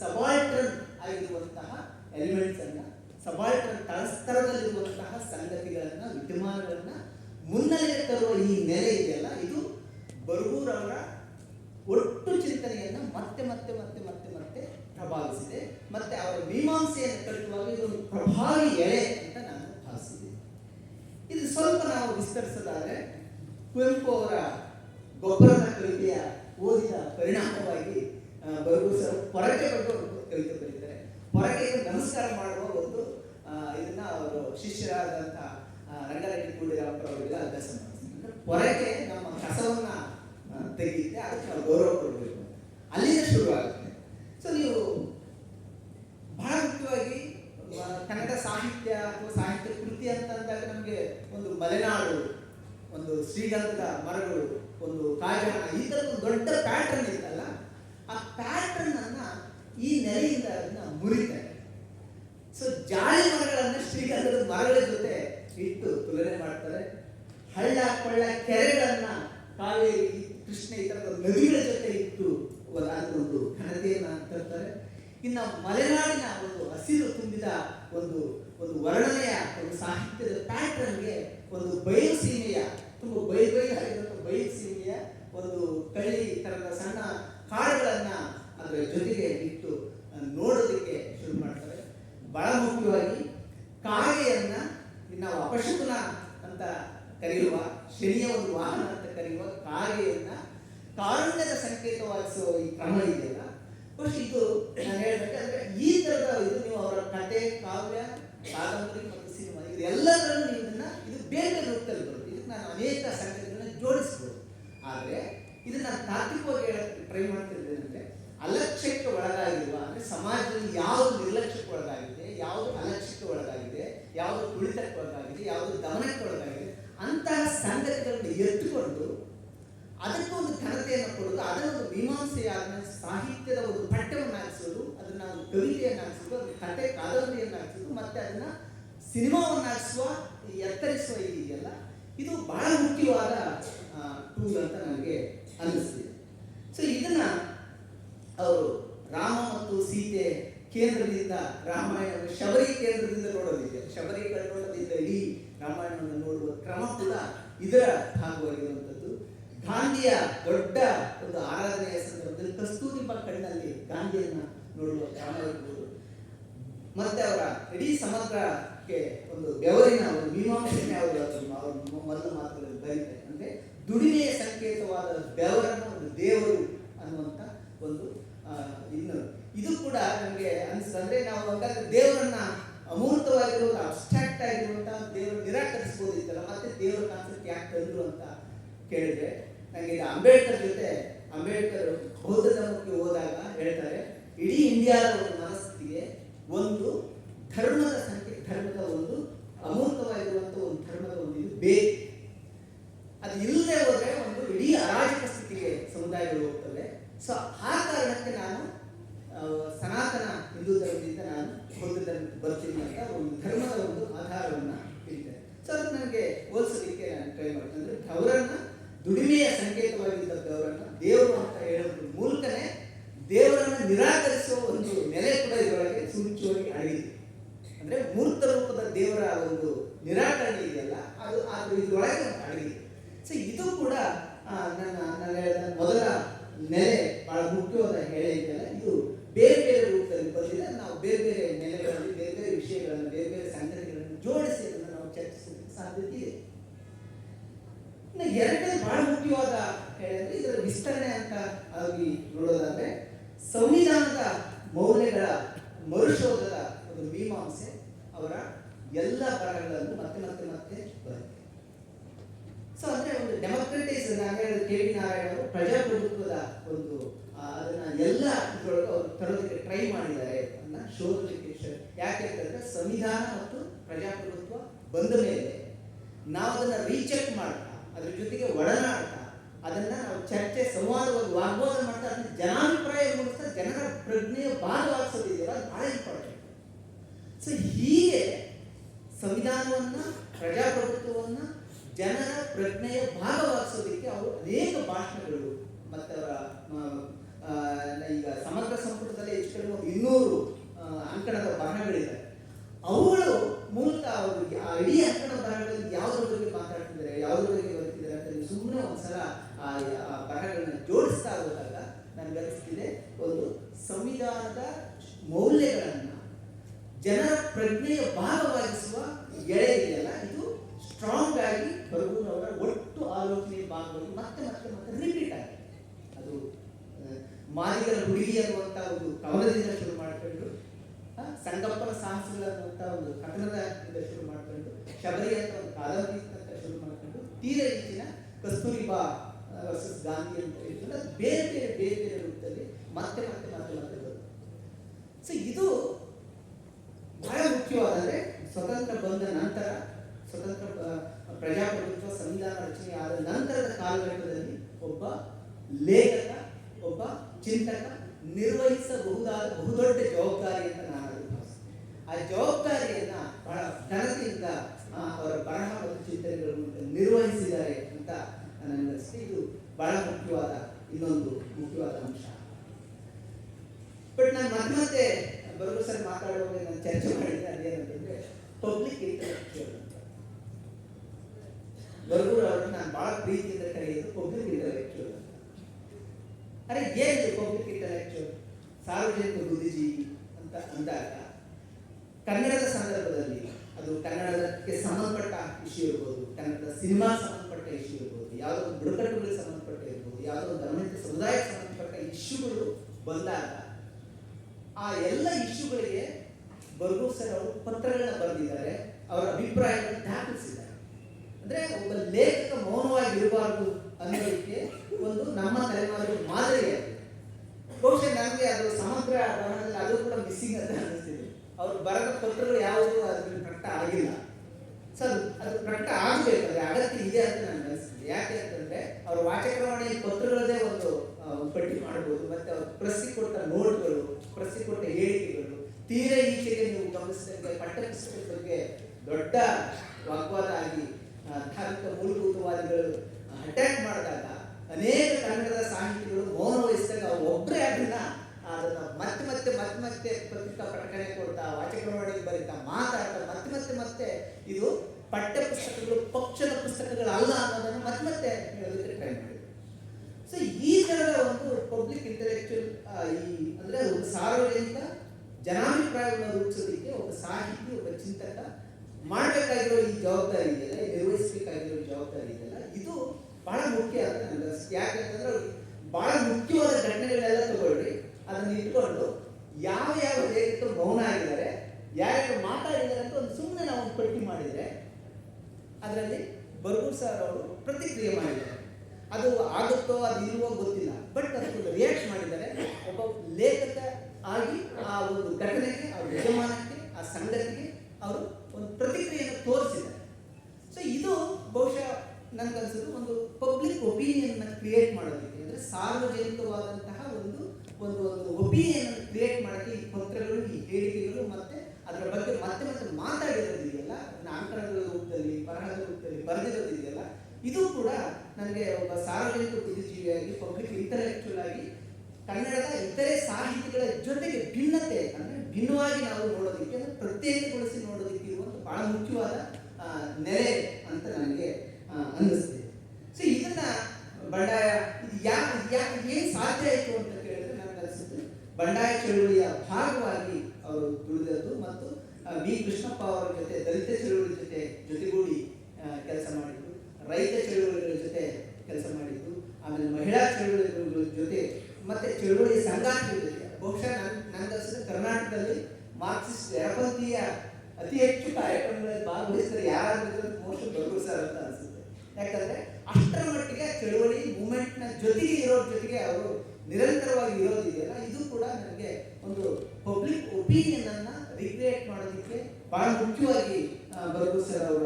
ಆಗಿರುವಂತಹ ಎಲಿಮೆಂಟ್ಸ್ ಅನ್ನ, ಸಬಾಲ್ಟರ್ನ್ ತಳಸ್ತರದಲ್ಲಿರುವಂತಹ ಸಂಗತಿಗಳನ್ನ, ವಿದ್ಯಮಾನಗಳನ್ನ ಮುನ್ನಲೆಗೆ ತರುವ ಈ ನೆಲೆ ಇದೆಯಲ್ಲ, ಇದು ಬರಗೂರವರ ಒಟ್ಟು ಚಿಂತನೆಯನ್ನ ಮತ್ತೆ ಮತ್ತೆ ಮತ್ತೆ ಮತ್ತೆ ಪ್ರಭಾವಿಸಿದೆ. ಮತ್ತೆ ಅವರ ಮೀಮಾಂಸೆಯನ್ನು ಕಲಿಯುವಾಗ ಇದೊಂದು ಪ್ರಭಾವಿ ಎಳೆ ಅಂತ ನಾನು ಭಾವಿಸಿದ್ದೀನಿ ಇದು ಸ್ವಲ್ಪ ನಾವು ವಿಸ್ತರಿಸದಾದ್ರೆ ಕುವೆಂಪು ಅವರ ಗೊಬ್ಬರದ ಕವಿತೆಯ ಓದಿದ ಪರಿಣಾಮವಾಗಿ ಆ, ಹೊರಗೆ ಬಗ್ಗೆ ಕವಿತೆ ಬರೀತಾರೆ. ಹೊರಗೆ ನಮಸ್ಕಾರ ಮಾಡುವ ಒಂದು ಇದನ್ನ ಅವರು ಶಿಷ್ಯರಾದಂತಹ ರಂಗಾರೆಡ್ಡಿ ಕೂಡಿರಾಮಪ್ಪ ಅವರಿಗೆಲ್ಲ ಅಭ್ಯಾಸ ಮಾಡ್ತೀನಿ ಅಂದ್ರೆ ಪೊರಕೆ ನಮ್ಮ ಕಸವನ್ನ ತೆಗೆಯುತ್ತೆ ಅದಕ್ಕೆ ನಾವು ಗೌರವ ಕೊಡಬೇಕು. ಅಲ್ಲಿಂದ ಶುರುವಾಗುತ್ತೆ ಸೊ ನೀವು ಬಹಳ ಮುಖ್ಯವಾಗಿ ಆ, ಕನ್ನಡ ಸಾಹಿತ್ಯ ಅಥವಾ ಸಾಹಿತ್ಯ ಕೃತಿ ಅಂತ ಅಂದಾಗ ನಮಗೆ ಒಂದು ಮಲೆನಾಡು ಶ್ರೀಗಂಧದ ಮರಗಳು ಒಂದು ಕಾಜಾಣ ಈ ಥರದ ದೊಡ್ಡ ಪ್ಯಾಟರ್ನ್ ಇತ್ತಲ್ಲ ಆ ಪ್ಯಾಟರ್ನ್ ಅನ್ನ ಈ ನೆಲೆಯಿಂದ ಅದನ್ನ ಮುರಿತಾರೆ ಸೊ ಜಾಳಿ ಮರಗಳನ್ನ ಶ್ರೀಗಂಧದ ಮರಗಳ ಜೊತೆ ಇಟ್ಟು ತುಲನೆ ಮಾಡ್ತಾರೆ ಹಳ್ಳ ಕೊಳ್ಳ ಕೆರೆಗಳನ್ನ ಕಾವೇರಿ ಕೃಷ್ಣ ಈ ತರದ ನದಿಗಳ ಜೊತೆ ಇಟ್ಟು ಒಂದು ಅದಕ್ಕೊಂದು ಘನತೆಯನ್ನ ತರ್ತಾರೆ ಇನ್ನ ಮಲೆನಾಡಿನ ಒಂದು ಹಸಿರು ತುಂಬಿದ ಒಂದು ಒಂದು ವರ್ಣನೆಯ ಒಂದು ಸಾಹಿತ್ಯದ ಪ್ಯಾಟರ್ನ್ಗೆ ಒಂದು ಬಯಲು ಸೀಮೆಯ ತುಂಬ ಬೈ ಬೈಲಾಗಿರುವಂಥ ಬಯಲು ಸೀಮೆಯ ಒಂದು ಕಳ್ಳಿ ಥರದ ಸಣ್ಣ ಕಾಡುಗಳನ್ನ ಅದರ ಜೊತೆಗೆ ಇಟ್ಟು ಆ, ನೋಡೋದಕ್ಕೆ ಶುರು ಮಾಡ್ತಾರೆ ಬಹಳ ಮುಖ್ಯವಾಗಿ ಕಾಗೆಯನ್ನ ನಾವು ಅಪಶಕುನ ಅಂತ ಕರೆಯುವ, ಶನಿಯ ಒಂದು ವಾಹನ ಅಂತ ಕರೆಯುವ ಕಾಗೆಯನ್ನ ಕಾರುಣ್ಯದ ಸಂಕೇತವಾಗಿಸುವ ಈ ಕ್ರಮ ಇದೆಯಲ್ಲ ಬಹುಶಃ ಇದು ನಾನು ಹೇಳ್ಬೇಕಂದ್ರೆ ಈ ತರದ ಇದು ನೀವು ಅವರ ಕತೆ ಕಾವ್ಯ ಕಾದಂಬರಿ ಮತ್ತು ಸಿನಿಮಾ ಇದು ಎಲ್ಲದರಲ್ಲೂ ನೀವು ಇದನ್ನ ಇದು ಬೇರೆ ರೂಪದಲ್ಲಿ ಬರುತ್ತೆ ಇದಕ್ಕೆ ನಾನು ಅನೇಕ ಸಂಗತಿಗಳನ್ನ ಜೋಡಿಸ್ಬೋದು ಆದರೆ ಇದನ್ನ ತಾತ್ವಿಕವಾಗಿ ಹೇಳಕ್ಕೆ ಟ್ರೈ ಮಾಡ್ತಿದ್ದೇನೆಂದ್ರೆ ಅಲಕ್ಷ್ಯಕ್ಕೆ ಒಳಗಾಗಿರುವ ಅಂದ್ರೆ ಸಮಾಜದಲ್ಲಿ ಯಾವುದು ನಿರ್ಲಕ್ಷ್ಯಕ್ಕೆ ಒಳಗಾಗಿದೆ ಯಾವುದು ಅಲಕ್ಷ್ಯಕ್ಕೆ ಒಳಗಾಗಿದೆ ಯಾವುದು ತುಳಿತಕ್ಕೆ ಒಳಗಾಗಿದೆ ಯಾವುದು ದಮನಕ್ಕೆ ಒಳಗಾಗಿದೆ ಅಂತಹ ಸಂಗತಿಗಳನ್ನು ಎತ್ತುಕೊಂಡು ಅದಕ್ಕೆ ಒಂದು ಘನತೆಯನ್ನು ಕೊಡೋದು ಅದರ ಒಂದು ಮೀಮಾಂಸೆಯಾದ ಸಾಹಿತ್ಯದ ಒಂದು ಪಠ್ಯವನ್ನಾಗಿಸೋದು ಅದನ್ನ ಒಂದು ಕವಿತೆಯನ್ನಾಗಿಸೋದು ಅದನ್ನ ಕತೆ ಕಾದಂಬರಿಯನ್ನಾಗಿಸೋದು ಮತ್ತೆ ಅದನ್ನ ಸಿನಿಮಾವನ್ನಾಗಿಸುವ, ಎತ್ತರಿಸುವ ಇದು ಇದೆಯಲ್ಲ, ಇದು ಬಹಳ ಮುಖ್ಯವಾದ ಟೂಲ್ ಅಂತ ನನಗೆ ಅನ್ನಿಸ್ತಿದೆ. ಸೊ ಇದನ್ನ ಅವರು ರಾಮ ಮತ್ತು ಸೀತೆ ಕೇಂದ್ರದಿಂದ, ರಾಮಾಯಣ ಶಬರಿ ಕೇಂದ್ರದಿಂದ ನೋಡೋದಿದೆ. ಶಬರಿ ನೋಡೋದ್ರಿಂದ ಇಡೀ ರಾಮಾಯಣವನ್ನು ನೋಡುವ ಕ್ರಮ ಕೂಡ ಇದರ ಭಾಗವಾಗಿರುವಂಥದ್ದು. ಗಾಂಧಿಯ ದೊಡ್ಡ ಒಂದು ಆರಾಧನೆಯ ಸಂದರ್ಭದಲ್ಲಿ ಕಸ್ತೂರಿಬಾ ಕಣ್ಣಲ್ಲಿ ಗಾಂಧಿಯನ್ನ ನೋಡುವ ಕ್ರಮ ಇರ್ಬೋದು. ಮತ್ತೆ ಅವರ ಇಡೀ ಸಮಗ್ರಕ್ಕೆ ಒಂದು ಬೆವರಿನ, ಒಂದು ಮೀಮಾಂಸೆನೇ ಅವರು ಮೊದಲ ಮಾತುಗಳಲ್ಲಿ ಬರೀತಾರೆ. ಅಂದರೆ ದುಡಿಮೆಯ ಸಂಕೇತವಾದ ಬೆವರನ್ನು ಒಂದು ದೇವರು ಅನ್ನುವಂಥ ಒಂದು ಇನ್ನು ಇದು ಕೂಡ ನಮಗೆ ಅನಿಸ್ತಂದ್ರೆ ನಾವು ಹಾಗಾದ್ರೆ ದೇವರನ್ನ ಅಮೂರ್ತವಾಗಿರುವಂಥ ಅಬ್ಸ್ಟ್ರಾಕ್ಟ್ ಆಗಿರುವಂಥ ದೇವರು ನಿರಾಕರಿಸ್ಬೋದಿತ್ತಲ್ಲ, ಮತ್ತೆ ದೇವರ ಕಾನ್ಸೆಪ್ಟ್ ಯಾಕೆ ತಂದ್ರು ಅಂತ ಕೇಳಿದ್ರೆ ನನಗೆ ಅಂಬೇಡ್ಕರ್ ಜೊತೆ ಅಂಬೇಡ್ಕರ್ ಧರ್ಮಕ್ಕೆ ಹೋದಾಗ ಹೇಳ್ತಾರೆ ಇಡೀ ಇಂಡಿಯಾದ ಒಂದು ಮನಸ್ಥಿತಿಗೆ ಒಂದು ಧರ್ಮದ ಸಂಖ್ಯೆ ಧರ್ಮದ ಒಂದು ಅಮೂರ್ತವಾಗಿರುವಂಥ ಒಂದು ಧರ್ಮದ ಒಂದು ಇದು ಬೇಕು ಅದು ಇಲ್ಲದೆ ಹೋದ್ರೆ ಒಂದು ಇಡೀ ಅರಾಜಕ ಸ್ಥಿತಿಗೆ ಸಮುದಾಯಗಳು ಹೋಗ್ತವೆ ಸೊ ಆ ಕಾರಣಕ್ಕೆ ನಾನು ಆ, ಸನಾತನ ಹಿಂದೂ ಧರ್ಮದಿಂದ ನಾನು ಬೌದ್ಧ ಧರ್ಮಕ್ಕೆ ಬರ್ತೀನಿ ಅಂತ ಒಂದು ಧರ್ಮದ ಒಂದು ಆಧಾರವನ್ನ ಹೇಳ್ತೇನೆ ಸೊ ಅದಕ್ಕೆ ನನಗೆ ಹೋಲಿಸೋದಕ್ಕೆ ನಾನು ಟ್ರೈ ಮಾಡ್ತೀನಿ ಅಂದ್ರೆ ಅವರನ್ನ ದುಡಿಮೆಯ ಸಂಕೇತವಾಗಿದ್ದ ಅವರನ್ನ ದೇವರು ಅಂತ ಹೇಳೋದ್ರ ಮೂಲಕನೇ ದೇವರನ್ನ ನಿರಾಕರಿಸುವ ಒಂದು ನೆಲೆ ಕೂಡ ಇದರೊಳಗೆ ಸೂಚ್ಯವಾಗಿ ಅಡಗಿದೆ ಅಂದ್ರೆ ಮೂರ್ತ ರೂಪದ ದೇವರ ಒಂದು ನಿರಾಕರಣೆ ಇದೆಯಲ್ಲ ಅದು ಅದು ಇದ್ರೊಳಗೆ ಅಡಗಿದೆ ಸೊ ಇದು ಕೂಡ ಆ, ನನ್ನ ನಾನು ಹೇಳಿದ ಮೊದಲ ನೆಲೆ ಬಹಳ ಮುಖ್ಯವಾದ ಹೇಳೆ ಇದೆಯಲ್ಲ ಇದು ಬೇರೆ ಬೇರೆ ರೂಪದಲ್ಲಿ ಬಂದಿದೆ ನಾವು ಬೇರೆ ಬೇರೆ ನೆಲೆಗಳಲ್ಲಿ ಬೇರೆ ಬೇರೆ ವಿಷಯಗಳನ್ನು, ಬೇರೆ ಬೇರೆ ಸಂಗತಿಗಳನ್ನು ಜೋಡಿಸಿ ಅದನ್ನು ನಾವು ಚರ್ಚಿಸೋದಕ್ಕೆ ಸಾಧ್ಯತೆ ಇದೆ. ಇನ್ನು ಎರಡನೇ ಬಹಳ ಮುಖ್ಯವಾದ ಹೇಳಿದ್ರೆ ಇದರ ವಿಸ್ತರಣೆ ಅಂತ ಆಗಿ ನೋಡೋದಾದ್ರೆ, ಸಂವಿಧಾನದ ಮೌಲ್ಯಗಳ ಮರುಶೋಧದ ಒಂದು ಮೀಮಾಂಸೆ ಅವರ ಎಲ್ಲ ಬರಹಗಳನ್ನು ಮತ್ತೆ ಮತ್ತೆ ಮತ್ತೆ ಬರುತ್ತೆ ಸೊ ಅಂದ್ರೆ ಒಂದು ಡೆಮೋಕ್ರಟೈಸ್ ಕೆ ವಿ ನಾರಾಯಣ ಅವರು ಪ್ರಜಾಪ್ರಭುತ್ವದ ಒಂದು ಅದನ್ನ ಎಲ್ಲ ಅವರು ತರೋದಕ್ಕೆ ಟ್ರೈ ಮಾಡಿದ್ದಾರೆ ಅದನ್ನ ಶೋಧಲಿಕ್ಕೆ ಶ- ಯಾಕೆ ಅಂತಂದ್ರೆ ಸಂವಿಧಾನ ಮತ್ತು ಪ್ರಜಾಪ್ರಭುತ್ವ ಬಂದ ಮೇಲೆ ನಾವು ಅದನ್ನ ರೀಚೆಕ್ ಮಾಡ್ತಾ, ಅದ್ರ ಜೊತೆಗೆ ಒಡನಾಡ್ತಾ, ಅದನ್ನ ನಾವು ಚರ್ಚೆ, ಸಂವಾದವಾಗಿ ವಾಗ್ವಾದ ಮಾಡ್ತಾ, ಅದನ್ನ ಜನಾಭಿಪ್ರಾಯ ಮೂಡಿಸ್ತಾ ಜನರ ಪ್ರಜ್ಞೆಯ ಭಾಗವಾಗಿಸೋದಿದೆಯಲ್ಲ ಅದು ಬಹಳ ಇಂಪಾರ್ಟೆಂಟ್ ಸೊ ಹೀಗೆ ಸಂವಿಧಾನವನ್ನ, ಪ್ರಜಾಪ್ರಭುತ್ವವನ್ನ ಜನರ ಪ್ರಜ್ಞೆಯ ಭಾಗವಾಗಿಸೋದಕ್ಕೆ ಅವರು ಅನೇಕ ಭಾಷಣಗಳು. ಮತ್ತು ಅವರ ಈಗ ಸಮಗ್ರ ಸಂಪುಟದಲ್ಲಿ ಹೆಚ್ಚು ಕಡಿಮೆ ಇನ್ನೂರು ಅಂಕಣದ ಬರಹಗಳಿದೆ ಅವುಗಳು ಮೂಲತಃ ಅವರು ಇಡೀ ಅಂಕಣದ ಬರಹಗಳಲ್ಲಿ ಯಾವುದ್ರ ಬಗ್ಗೆ ಮಾತಾಡ್ತಿದ್ದಾರೆ, ಯಾವುದ್ರ ಬಗ್ಗೆ ಬರ್ತಿದ್ದಾರೆ ಅಂತ ನೀವು ಸುಮ್ಮನೆ ಒಂದ್ಸಲ ಆ ಬರಹಗಳನ್ನ ಜೋಡಿಸ್ತಾ ಹೋದಾಗ ನನಗೆ ಅನಿಸ್ತಿದೆ ಒಂದು ಸಂವಿಧಾನದ ಮೌಲ್ಯಗಳನ್ನ ಜನರ ಪ್ರಜ್ಞೆಯ ಭಾಗವಾಗಿಸುವ ಎಳೆ ಇದೆಯಲ್ಲ ಇದು ಸ್ಟ್ರಾಂಗ್ ಆಗಿ ಬರಗೂರವರ ಒಟ್ಟು ಆಲೋಚನೆಯ ಭಾಗವನ್ನು ಮತ್ತೆ ಮತ್ತೆ ಮತ್ತೆ ರಿಪೀಟ್ ಆಗಿದೆ. ಅದು ಮಾದಿಗರ ಹುಡುಗಿ ಅನ್ನುವಂಥ ಒಂದು ಕವನದಿಂದ ಶುರು ಆ, ಸಂಗಪ್ಪನ ಸಾಹಸಗಳು ಅನ್ನುವಂಥ ಒಂದು ಕಥನದ ಇಂದ ಶುರು ಮಾಡ್ಕೊಂಡು ಶಬರಿ ಅಂತ ಒಂದು ಕಾದಂಬರಿ ಅಂತ ಶುರು ಮಾಡ್ಕೊಂಡು ತೀರ ಹೆಚ್ಚಿನ ಕಸ್ತೂರಿಬಾ ವರ್ಸಸ್ ಗಾಂಧಿ ಅಂತ ಹೇಳ್ಕೊಂಡು ಬೇರೆ ಬೇರೆ ಬೇರೆ ಬೇರೆ ರೂಪದಲ್ಲಿ ಮತ್ತೆ ಮತ್ತೆ ಮತ್ತೆ ಮತ್ತೆ ಬರುತ್ತೆ ಸೊ ಇದು ಬಹಳ ಮುಖ್ಯವಾದರೆ ಸ್ವತಂತ್ರ ಬಂದ ನಂತರ ಸ್ವತಂತ್ರ ಪ್ರಜಾಪ್ರಭುತ್ವ ಸಂವಿಧಾನ ರಚನೆ ಆದ ನಂತರದ ಕಾಲಘಟ್ಟದಲ್ಲಿ ಒಬ್ಬ ಲೇಖಕ ಒಬ್ಬ ಚಿಂತಕ ನಿರ್ವಹಿಸಬಹುದಾದ ಬಹುದೊಡ್ಡ ಜವಾಬ್ದಾರಿ ಅಂತ. ಆ ಜವಾಬ್ದಾರಿಯನ್ನ ಬಹಳ ಘನತೆಯಿಂದ ಅವರ ಬರಹ ಮತ್ತು ಚಿಂತನೆಗಳನ್ನು ನಿರ್ವಹಿಸಿದ್ದಾರೆ ಅಂತ ನನ್ನ ಇದು ಬಹಳ ಮುಖ್ಯವಾದ, ಇನ್ನೊಂದು ಮುಖ್ಯವಾದ ಅಂಶ. ಬಟ್ ನಾನು ಮತ್ತೆ ಮತ್ತೆ ಬರುವ ಸರ್ ಮಾತಾಡುವಾಗ ನಾನು ಚರ್ಚೆ ಮಾಡಿದ್ದೆ ಅದೇನಂತಂದ್ರೆ ಪಬ್ಲಿಕ್ ಇಂಟೆಲೆಕ್ಚುಯಲ್ ಅಂತ. ಅವರನ್ನು ನಾನು ಬಹಳ ಪ್ರೀತಿಯಿಂದ ಕರೆಯೋದು ಪಬ್ಲಿಕ್ ಇಂಟಲೆಕ್ಚುಯಲ್ ಅರೆ, ಏನಿದೆ ಪಬ್ಲಿಕ್ ಇಂಟಲೆಕ್ಚುಯಲ್ ಸಾರ್ವಜನಿಕ ಬುದ್ಧಿಜೀವಿ ಅಂತ ಅಂದಾಗ ಕನ್ನಡದ ಸಂದರ್ಭದಲ್ಲಿ ಅದು ಕನ್ನಡಕ್ಕೆ ಸಂಬಂಧಪಟ್ಟ ಇಶ್ಯೂ ಇರ್ಬೋದು, ಕನ್ನಡದ ಸಿನಿಮಾ ಸಂಬಂಧಪಟ್ಟ ಇಶ್ಯೂ ಇರ್ಬೋದು, ಯಾವುದೋ ಒಂದು ಬುಡಕಟ್ಟುಗಳಿಗೆ ಸಂಬಂಧಪಟ್ಟ ಇರ್ಬೋದು, ಯಾವುದೋ ಒಂದು ಧರ್ಮಕ್ಕೆ ಸಮುದಾಯಕ್ಕೆ ಸಂಬಂಧಪಟ್ಟ ಇಶ್ಯೂಗಳು ಬಂದಾಗ ಆ ಎಲ್ಲ ಇಶ್ಯೂಗಳಿಗೆ ಬರ್ಗೂ ಸರ್ ಅವರು ಪತ್ರಗಳನ್ನ ಬರೆದಿದ್ದಾರೆ, ಅವರ ಅಭಿಪ್ರಾಯಗಳನ್ನು ದಾಖಲಿಸಿದ್ದಾರೆ. ಅಂದ್ರೆ ಒಬ್ಬ ಲೇಖಕ ಮೌನವಾಗಿ ಇರಬಾರ್ದು ಅನ್ನೋದಕ್ಕೆ ಒಂದು ನಮ್ಮ ತಲೆಮಾರು ಮಾದರಿಯಾಗಿದೆ. ಬಹುಶಃ ನನಗೆ ಅದು ಸಮಗ್ರ ಅದು ಕೂಡ ಮಿಸ್ಸಿಂಗ್ ಅಂತ ಅವರು ಬರೆದ ಪತ್ರಗಳು ಯಾವುದು ಅದನ್ನು ಪ್ರಕಟ ಆಗಿಲ್ಲ. ಸರ್ ಅದು ಪ್ರಕಟ ಆಗಬೇಕಾದ್ರೆ ಅಗತ್ಯ ಇದೆ ಅಂತ ನಾನು ಅನಿಸ್ತಿದೆ. ಯಾಕೆ ಅಂತಂದ್ರೆ, ಅವ್ರ ವಾಚಕವಾಣಿ ಪತ್ರಗಳದೇ ಒಂದು ಪಟ್ಟಿ ಮಾಡಬಹುದು ಮತ್ತೆ ಅವ್ರು ಪ್ರಸಿ ಕೊಟ್ಟ ನೋಟ್ಗಳು, ಪ್ರಸಿ ಕೊಟ್ಟ ಹೇಳಿಕೆಗಳು. ತೀರಾ ಈಚೆಗೆ ನೀವು ಗಮನಿಸಿದಂಗೆ ಪಠ್ಯಪುಸ್ತಕದ ಬಗ್ಗೆ ದೊಡ್ಡ ವಾಗ್ವಾದ ಆಗಿ ಧಾರ್ಮಿಕ ಮೂಲಭೂತವಾದಿಗಳು ಅಟ್ಯಾಕ್ ಮಾಡಿದಾಗ ಅನೇಕ ಕನ್ನಡದ ಸಾಹಿತಿಗಳು ಮೌನ ವಹಿಸಿದಾಗ ಅವ್ರು ಒಬ್ಬರೇ ಅದನ್ನ ಅದನ್ನ ಮತ್ತೆ ಮತ್ತೆ ಮತ್ತೆ ಮತ್ತೆ ಪತ್ರಿಕಾ ಪ್ರಕಟಣೆ ಕೊಡ್ತಾ ವಾಚಕವಾಣಿಗೆ ಬರೀತಾ ಮಾತಾಡ್ತಾ ಮತ್ತೆ ಮತ್ತೆ ಇದು ಪಠ್ಯ ಪುಸ್ತಕಗಳು ಪಕ್ಷದ ಪುಸ್ತಕಗಳಲ್ಲ ಅನ್ನೋದನ್ನು ಮತ್ತೆ ಮತ್ತೆ ಹೇಳೋದಕ್ಕೆ ಟ್ರೈ ಮಾಡಿದ್ರು ಸೊ ಈ ತರದ ಒಂದು ಪಬ್ಲಿಕ್ ಇಂಟೆಲೆಕ್ಚುಯಲ್ ಈ, ಅಂದ್ರೆ ಒಂದು ಸಾರ್ವಜನಿಕ ಜನಾಭಿಪ್ರಾಯವನ್ನು ರೂಪಿಸೋದಕ್ಕೆ ಒಬ್ಬ ಸಾಹಿತಿ, ಒಬ್ಬ ಚಿಂತಕ ಮಾಡಬೇಕಾಗಿರೋ ಈ ಜವಾಬ್ದಾರಿ ಇದೆಯಲ್ಲ, ನಿರ್ವಹಿಸಬೇಕಾಗಿರೋ ಜವಾಬ್ದಾರಿ ಇದೆಯಲ್ಲ, ಇದು ಬಹಳ ಮುಖ್ಯ ಅಂತ ಅನ್ಸುತ್ತೆ ಯಾಕಂತಂದ್ರೆ ಬಹಳ ಮುಖ್ಯವಾದ ಘಟನೆಗಳೆಲ್ಲ ತಗೊಳ್ಳಿ, ಅದನ್ನ ಇಟ್ಕೊಂಡು ಯಾವ ಯಾವ ಲೇಖಕರು ಮೌನ ಆಗಿದ್ದಾರೆ ಯಾರ್ಯಾರು ಮಾತಾಡಿದ್ದಾರೆ ಅಂತ ಒಂದು ಸುಮ್ಮನೆ ನಾವು ಒಂದು ಪಟ್ಟಿ ಮಾಡಿದರೆ ಅದರಲ್ಲಿ ಬರ್ಗೂರ್ ಸರ್ ಅವರು ಪ್ರತಿಕ್ರಿಯೆ ಮಾಡಿದ್ದಾರೆ. ಅದು ಆಗುತ್ತೋ ಅದು ಇಲ್ವೋ ಗೊತ್ತಿಲ್ಲ. ಬಟ್ ಅದಕ್ಕೊಂದು ರಿಯಾಕ್ಟ್ ಮಾಡಿದ್ದಾರೆ. ಒಬ್ಬ ಲೇಖಕ ಆಗಿ ಆ ಒಂದು ಘಟನೆಗೆ ಆ ಯಜಮಾನಕ್ಕೆ ಆ ಸಂಗತಿಗೆ ಅವರು ಒಂದು ಪ್ರತಿಕ್ರಿಯೆಯನ್ನು ತೋರಿಸಿದ್ದಾರೆ ಸೊ ಇದು ಬಹುಶಃ ನನ್ಗನ್ಸೋದು ಒಂದು ಪಬ್ಲಿಕ್ ಒಪಿನಿಯನ್ ಕ್ರಿಯೇಟ್ ಮಾಡೋದಕ್ಕೆ ಅಂದ್ರೆ ಸಾರ್ವಜನಿಕವಾದಂತಹ ಒಂದು ಒಂದು ಒಂದು ಒಪಿನಿಯನ್ ಕ್ರಿಯೇಟ್ ಮಾಡೋಕ್ಕೆ ಈ ಪತ್ರಗಳು ಈ ಹೇಳಿಕೆಗಳು ಮತ್ತೆ ಅದರ ಬಗ್ಗೆ ಮತ್ತೆ ಮತ್ತೆ ಮಾತಾಡಿರೋದಿದೆಯಲ್ಲ ಅದನ್ನ ಅಂಕಣಗಳ ರೂಪದಲ್ಲಿ ಬರಹದ ರೂಪದಲ್ಲಿ ಬರೆದಿರೋದಿದೆಯಲ್ಲ ಇದು ಕೂಡ ನನಗೆ ಒಬ್ಬ ಸಾರ್ವಜನಿಕ ಬುದ್ಧಿಜೀವಿಯಾಗಿ ಪಬ್ಲಿಕ್ ಇಂಟಲೆಕ್ಚುಯಲ್ ಆಗಿ ಕನ್ನಡದ ಇತರೆ ಸಾಹಿತಿಗಳ ಜೊತೆಗೆ ಭಿನ್ನತೆ ಅಂದ್ರೆ ಭಿನ್ನವಾಗಿ ನಾವು ನೋಡೋದಕ್ಕೆ ಅಂದ್ರೆ ಪ್ರತ್ಯೇಕಗೊಳಿಸಿ ನೋಡೋದಕ್ಕೆ ಇರುವಂತ ಬಹಳ ಮುಖ್ಯವಾದ ನೆಲೆ ಅಂತ ನನಗೆ ಅನ್ನಿಸ್ತದೆ. ಸೊ ಇದನ್ನ ಬಂಡಾಯ, ಇದು ಯಾಕೆ ಯಾಕೆ ಏನು ಸಾಧ್ಯ ಆಯಿತು ಅಂತ ಕೇಳಿದ್ರೆ ನನಗೆ ಅನಿಸುತ್ತೆ ಬಂಡಾಯ ಚಳುವಳಿಯ ಭಾಗವಾಗಿ ಅವರು ದುಡಿದದ್ದು ಮತ್ತು ವಿ ಕೃಷ್ಣಪ್ಪ ಅವರ ಜೊತೆ, ದಲಿತ ಚಳುವಳಿ ಜೊತೆ ಜೊತೆಗೂಡಿ ಕೆಲಸ ಮಾಡಿದ್ದು ರೈತ ಚಳುವಳಿಗಳ ಜೊತೆ ಕೆಲಸ ಮಾಡಿದ್ದು ಆಮೇಲೆ ಮಹಿಳಾ ಚಳುವಳಿಗಳ ಜೊತೆ ಮತ್ತೆ ಜೊತೆ ಬಹುಶಃ ನನ್ನ ಕರ್ನಾಟಕದಲ್ಲಿ ಮಾರ್ಕ್ಸಿಸ್ಟ್ ಎಡಪಂಥೀಯ ಅತಿ ಹೆಚ್ಚು ಕಾರ್ಯಕ್ರಮಗಳಲ್ಲಿ ಭಾಗವಹಿಸಿದ್ರೆ ಯಾರಾದ್ರೂ ಮೋಸ್ಟ್ ಸರ್ ಅಂತ ಅನಿಸುತ್ತೆ. ಯಾಕಂದ್ರೆ ಅಷ್ಟರ ಮಟ್ಟಿಗೆ ಚಳುವಳಿ ಮೂಮೆಂಟ್ನ ಜೊತೆಗೆ ಇರೋದ್ರ ಜೊತೆಗೆ ಅವರು ನಿರಂತರವಾಗಿ ಇರೋದಿದೆಯಲ್ಲ ಇದು ಕೂಡ ನನಗೆ ಒಂದು ಪಬ್ಲಿಕ್ ಒಪಿನಿಯನ್ ಅನ್ನ ರಿಕ್ರಿಯೇಟ್ ಮಾಡೋದಕ್ಕೆ ಬಹಳ ಮುಖ್ಯವಾಗಿ ಬರ್ಗು ಸರ್ ಅವರ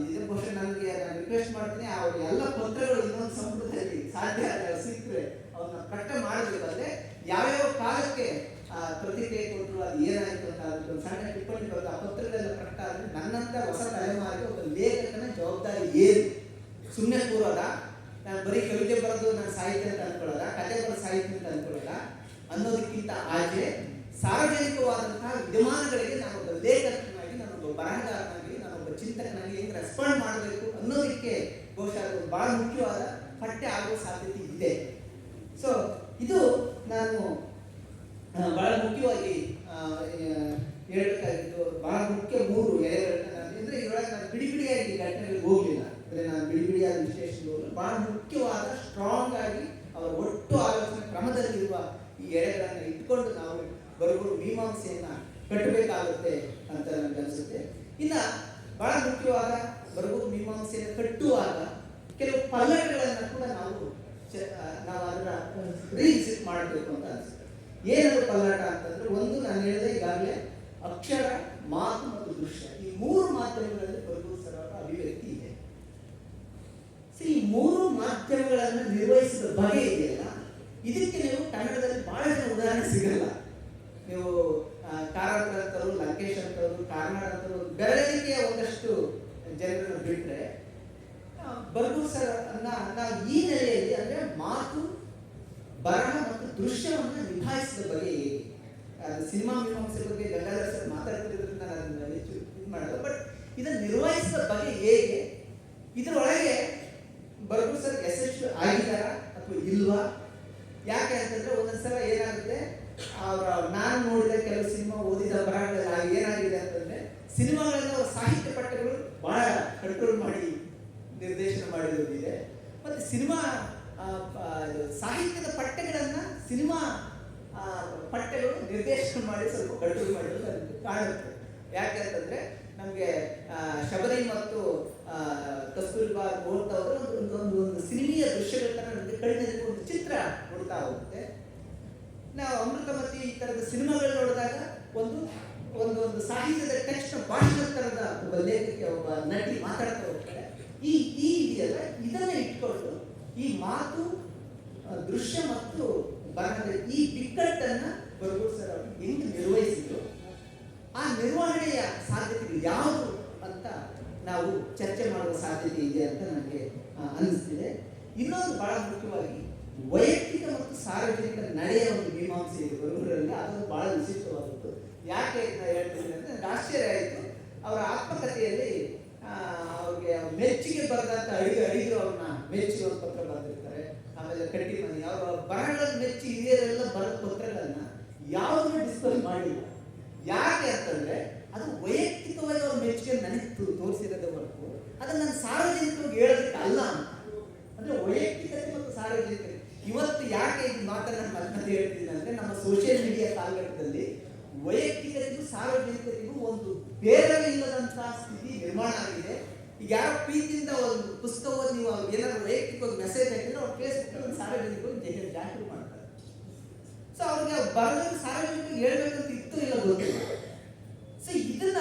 ಇದೇ ಬಹುಶಃ ನನಗೆ ನಾನು ರಿಕ್ವೆಸ್ಟ್ ಮಾಡ್ತೀನಿ. ಅವ್ರ ಎಲ್ಲ ಪತ್ರಗಳು ಇನ್ನೊಂದು ಸಂಪುಟದಲ್ಲಿ ಸಾಧ್ಯ ಸಿಕ್ಕರೆ ಅವನ್ನ ಕಟ್ಟ ಮಾಡಬೇಕಾದ್ರೆ ಯಾವ್ಯಾವ ಕಾಲಕ್ಕೆ ಪ್ರತಿಕ್ರಿಯೆ ಕೊಟ್ಟರು ಅದು ಏನಾಯ್ತು ಅಂತ ಒಂದು ಸಣ್ಣ ಟಿಪ್ಪಣಿ ಬರೆದು ಆ ಪತ್ರಗಳೆಲ್ಲ ಪ್ರಕಟ ಆದರೆ ನನ್ನಂತ ಹೊಸ ತಲೆಮಾರಿಗೆ ಒಬ್ಬ ಲೇಖಕನ ಜವಾಬ್ದಾರಿ ಏನು? ಸುಮ್ಮನೆ ಕೂರೋದ? ನಾನು ಬರೀ ಕವಿತೆ ಬರೆದು ನಾನು ಸಾಹಿತ್ಯ ಅಂತ ಅನ್ಕೊಳ್ಳೋದ? ಕತೆ ಬರೆದು ಸಾಹಿತ್ಯ ಅಂತ ಅನ್ಕೊಳ್ಳೋದ? ಅನ್ನೋದಕ್ಕಿಂತ ಆಚೆ ಸಾರ್ವಜನಿಕವಾದಂತಹ ವಿದ್ಯಮಾನಗಳಿಗೆ ನಾನು ಒಬ್ಬ ಲೇಖಕನಾಗಿ ಒಬ್ಬ ಬರಹಗಾರನಾಗಿ ನಾನೊಬ್ಬ ಚಿಂತಕನಾಗಿ ಹೆಂಗೆ ರೆಸ್ಪಾಂಡ್ ಮಾಡಬೇಕು ಅನ್ನೋದಕ್ಕೆ ಬಹುಶಃ ಬಹಳ ಮುಖ್ಯವಾದ ಪಠ್ಯ ಆಗುವ ಸಾಧ್ಯತೆ ಇದೆ ಸೊ ಇದು ನಾನು ಆ, ಬಹಳ ಮುಖ್ಯವಾಗಿ ಆ, ಆ, ಹೇಳ್ಬೇಕಾಗಿದ್ದು ಬಹಳ ಮುಖ್ಯ ಮೂರು ಎಳೆಗಳನ್ನ ನಾನು ಅಂದ್ರೆ ಬಿಡಿಯಾಗಿ ಘಟನೆಗಳಿಗೆ ಹೋಗಲಿಲ್ಲ ಅಂದ್ರೆ ನಾನು ಬಿಡಿ ಬಿಡಿಯಾದ ವಿಶ್ಲೇಷಣೆ ಬಹಳ ಮುಖ್ಯವಾದ ಸ್ಟ್ರಾಂಗ್ ಆಗಿ ಅವರ ಒಟ್ಟು ಆಲೋಚನೆ ಕ್ರಮದಲ್ಲಿರುವ ಈ ಎರೆಗಳನ್ನು ಇಟ್ಕೊಂಡು ನಾವು ಬರಬಹುದು ಮೀಮಾಂಸೆಯನ್ನು ಕಟ್ಟಬೇಕಾಗುತ್ತೆ ಅಂತ ನನಗೆ ಅನಿಸುತ್ತೆ. ಇನ್ನ ಬಹಳ ಮುಖ್ಯವಾದ ಬರಬಹುದು ಮೀಮಾಂಸೆಯನ್ನು ಕಟ್ಟುವಾಗ ಕೆಲವು ಪಲ್ಲಟಗಳನ್ನು ಕೂಡ ನಾವು ನಾವು ಅದನ್ನ ರೀವಿಸಿಟ್ ಮಾಡಬೇಕು ಅಂತ ಅನಿಸುತ್ತೆ. ಏನಾದರೂ ಪಲ್ಲಟ ಅಂತಂದ್ರೆ ಒಂದು ನಾನು ಹೇಳಿದೆ ಈಗಾಗಲೇ ಅಕ್ಷರ, ಮಾತು ಮತ್ತು ದೃಶ್ಯ. ಈ ಮೂರು ಮಾಧ್ಯಮಗಳಲ್ಲಿ ಸರ್ ಅಭಿವ್ಯಕ್ತಿ ಇದೆ. ಈ ಮೂರು ಮಾಧ್ಯಮಗಳನ್ನು ನಿರ್ವಹಿಸಿದ ಬಗೆ ಇದೆಯಲ್ಲ? ಇದಕ್ಕೆ ನೀವು ಕನ್ನಡದಲ್ಲಿ ಬಹಳ ಜನ ಉದಾಹರಣೆ ಸಿಗಲ್ಲ. ನೀವು ಕಾರಂತರು ಲಂಕೇಶ್ ಅಂತವರು ಕಾರ್ನಾಡ್ ಅಂತವರು ಒಂದಷ್ಟು ಜನರನ್ನು ಬಿಟ್ಟರೆ ಬರ್ಗೂರ್ ಸರ್ ಅನ್ನ ಈ ನೆಲೆಯಲ್ಲಿ ಅಂದ್ರೆ ಮಾತು, ಬರಹ ಮತ್ತು ದೃಶ್ಯವನ್ನು ನಿಭಾಯಿಸಿದ ಬಗೆ ಹೇಗೆ? ಸಿನಿಮಾ ಮೀಮಾಂಸೆ ಬಗ್ಗೆ ಗಂಗಾಧರ ಸರ್ ಮಾತಾಡ್ತಿರೋದ್ರಿಂದ ನಾನು ಹೆಚ್ಚು ಇದು ಮಾಡಲ್ಲ. ಬಟ್ ಇದನ್ನು ನಿರ್ವಹಿಸಿದ ಬಗೆ ಹೇಗೆ? ಇದರೊಳಗೆ ಬರಬಹುದು ಸರ್ ಯಶಸ್ವಿ ಆಗಿದಾರ ಅಥವಾ ಇಲ್ವಾ? ಯಾಕೆ ಅಂತಂದ್ರೆ ಒಂದೊಂದ್ಸಲ ಏನಾಗುತ್ತೆ? ಅವರ ನಾನು ನೋಡಿದ ಕೆಲವು ಸಿನಿಮಾ ಓದಿದ ಬರಹಗಳಲ್ಲಿ ಏನಾಗಿದೆ ಅಂತಂದ್ರೆ ಸಿನಿಮಾಗಳನ್ನ ಸಾಹಿತ್ಯ ಪಠ್ಯಗಳು ಬಹಳ ಕಂಟ್ರೋಲ್ ಮಾಡಿ ನಿರ್ದೇಶನ ಮಾಡಿರೋದಿದೆ. ಮತ್ತೆ ಸಿನಿಮಾ ಸಾಹಿತ್ಯದ ಪಠ್ಯಗಳನ್ನ ಸಿನಿಮಾ ಪಠ್ಯಗಳು ನಿರ್ದೇಶನ ಮಾಡಿ ಸ್ವಲ್ಪ ಕಂಟ್ರೋಲ್ ಮಾಡಿರೋದು ನನಗೆ ಕಾಣುತ್ತೆ. ಯಾಕೆಂತಂದ್ರೆ ನಮಗೆ ಶಬರಿ ಮತ್ತು ಕಸ್ತೂರ್ಬಾ ಕಸ್ತೂರಿಬಾ ಅವರು ಒಂದು ಒಂದು ಸಿನಿಮೀಯ ದೃಶ್ಯಗಳ ನಮಗೆ ಕಣ್ಣಿನ ಒಂದು ಚಿತ್ರ ನೋಡ್ತಾ ಹೋಗುತ್ತೆ. ನಾವು ಅಮೃತಮತಿ ಈ ತರದ ಸಿನಿಮಾಗಳು ನೋಡಿದಾಗ ಒಂದು ಒಂದು ಒಂದು ಸಾಹಿತ್ಯದ ಟೆಕ್ಸ್ಟ್ ಭಾಷಣ ತರದ ಒಬ್ಬ ಲೇಖಕಿ ಒಬ್ಬ ನಟಿ ಮಾತಾಡ್ತಾ ಹೋಗ್ತಾರೆ. ಈ ಈ ಇದೆಯಲ್ಲ ಇದನ್ನ ಇಟ್ಕೊಂಡು ಈ ಮಾತು ದೃಶ್ಯ ಮತ್ತು ಬರಹದ ಈ ಬಿಕ್ಕಟ್ಟನ್ನ ಬರ್ಗೂರ್ ಸರ್ ಅವರು. ಹೆಂಗೆ ನಿರ್ವಹಿಸಿದ್ರು? ಆ ನಿರ್ವಹಣೆಯ ಸಾಧ್ಯತೆಗಳು ಯಾವುದು ಅಂತ ನಾವು ಚರ್ಚೆ ಮಾಡುವ ಸಾಧ್ಯತೆ ಇದೆ ಅಂತ ನನಗೆ ಅನಿಸ್ತಿದೆ. ಇನ್ನೊಂದು ಬಹಳ ಮುಖ್ಯವಾಗಿ ವೈಯಕ್ತಿಕ ಮತ್ತು ಸಾರ್ವಜನಿಕ ನಡೆಯ ಒಂದು ಮೀಮಾಂಸೆ ಇದೆ. ಬರುವರಲ್ಲಿ ಅದೊಂದು ಬಹಳ ವಿಶಿಷ್ಟವಾದದ್ದು. ಯಾಕೆ ಅಂತ ಹೇಳ್ತೀನಿ ಅಂದ್ರೆ ಆಶ್ಚರ್ಯ ಆಯಿತು. ಅವರ ಆತ್ಮಕಥೆಯಲ್ಲಿ ಅವ್ರಿಗೆ ಮೆಚ್ಚುಗೆ ಬರೆದಂತ ಅಡಿಗೆ ಅಡಿಗರು ಅವ್ರನ್ನ ಮೆಚ್ಚುಗೆ ಪತ್ರ ಬರೆದಿರ್ತಾರೆ. ಆಮೇಲೆ ಕಟ್ಟಿ ಮನೆ ಅವರ ಬರಹಗಳನ್ನು ಮಾಡಿಲ್ಲ. ಯಾಕೆ ಅಂತಂದ್ರೆ ಅದು ವೈಯಕ್ತಿಕವಾಗಿ ಅವ್ರ ಮೆಚ್ಚುಗೆ ನನಗೆ ತೋರಿಸಿರೋದ ಹೊರತು ಅದನ್ನ ನಾನು ಸಾರ್ವಜನಿಕವಾಗಿ ಹೇಳೋದಕ್ಕೆ ಅಲ್ಲ ಅಂತ. ಅಂದ್ರೆ ವೈಯಕ್ತಿಕತೆ ಮತ್ತು ಸಾರ್ವಜನಿಕತೆ. ಇವತ್ತು ಯಾಕೆ ಇದು ಮಾತನ್ನ ನಾನು ಮತ್ತೆ ಹೇಳ್ತೀನಿ ಅಂದ್ರೆ ನಮ್ಮ ಸೋಷಿಯಲ್ ಮೀಡಿಯಾ ಕಾಲಘಟ್ಟದಲ್ಲಿ ವೈಯಕ್ತಿಕರಿಗೂ ಸಾರ್ವಜನಿಕರಿಗೂ ಒಂದು ಬೇರೆ ಇಲ್ಲದಂತಹ ಸ್ಥಿತಿ ನಿರ್ಮಾಣ ಆಗಿದೆ. ಈಗ ಯಾವ ಪ್ರೀತಿಯಿಂದ ಒಂದು ಪುಸ್ತಕವನ್ನು ನೀವು ಏನಾದ್ರು ವೈಯಕ್ತಿಕವಾಗಿ ಮೆಸೇಜ್ ಹಾಕಿದ್ರೆ ಅವ್ರು ಫೇಸ್ಬುಕ್ ಸಾರ್ವಜನಿಕರು ಜಾಹೀರು ಮಾಡ್ತಾರೆ. ಸೊ ಅವ್ರಿಗೆ ಬರೋದಕ್ಕೆ ಸಾರ್ವಜನಿಕರಿಗೆ ಹೇಳ್ಬೇಕಂತ ಇತ್ತು ಇಲ್ಲ ಗೊತ್ತಿಲ್ಲ. ಸೊ ಇದನ್ನ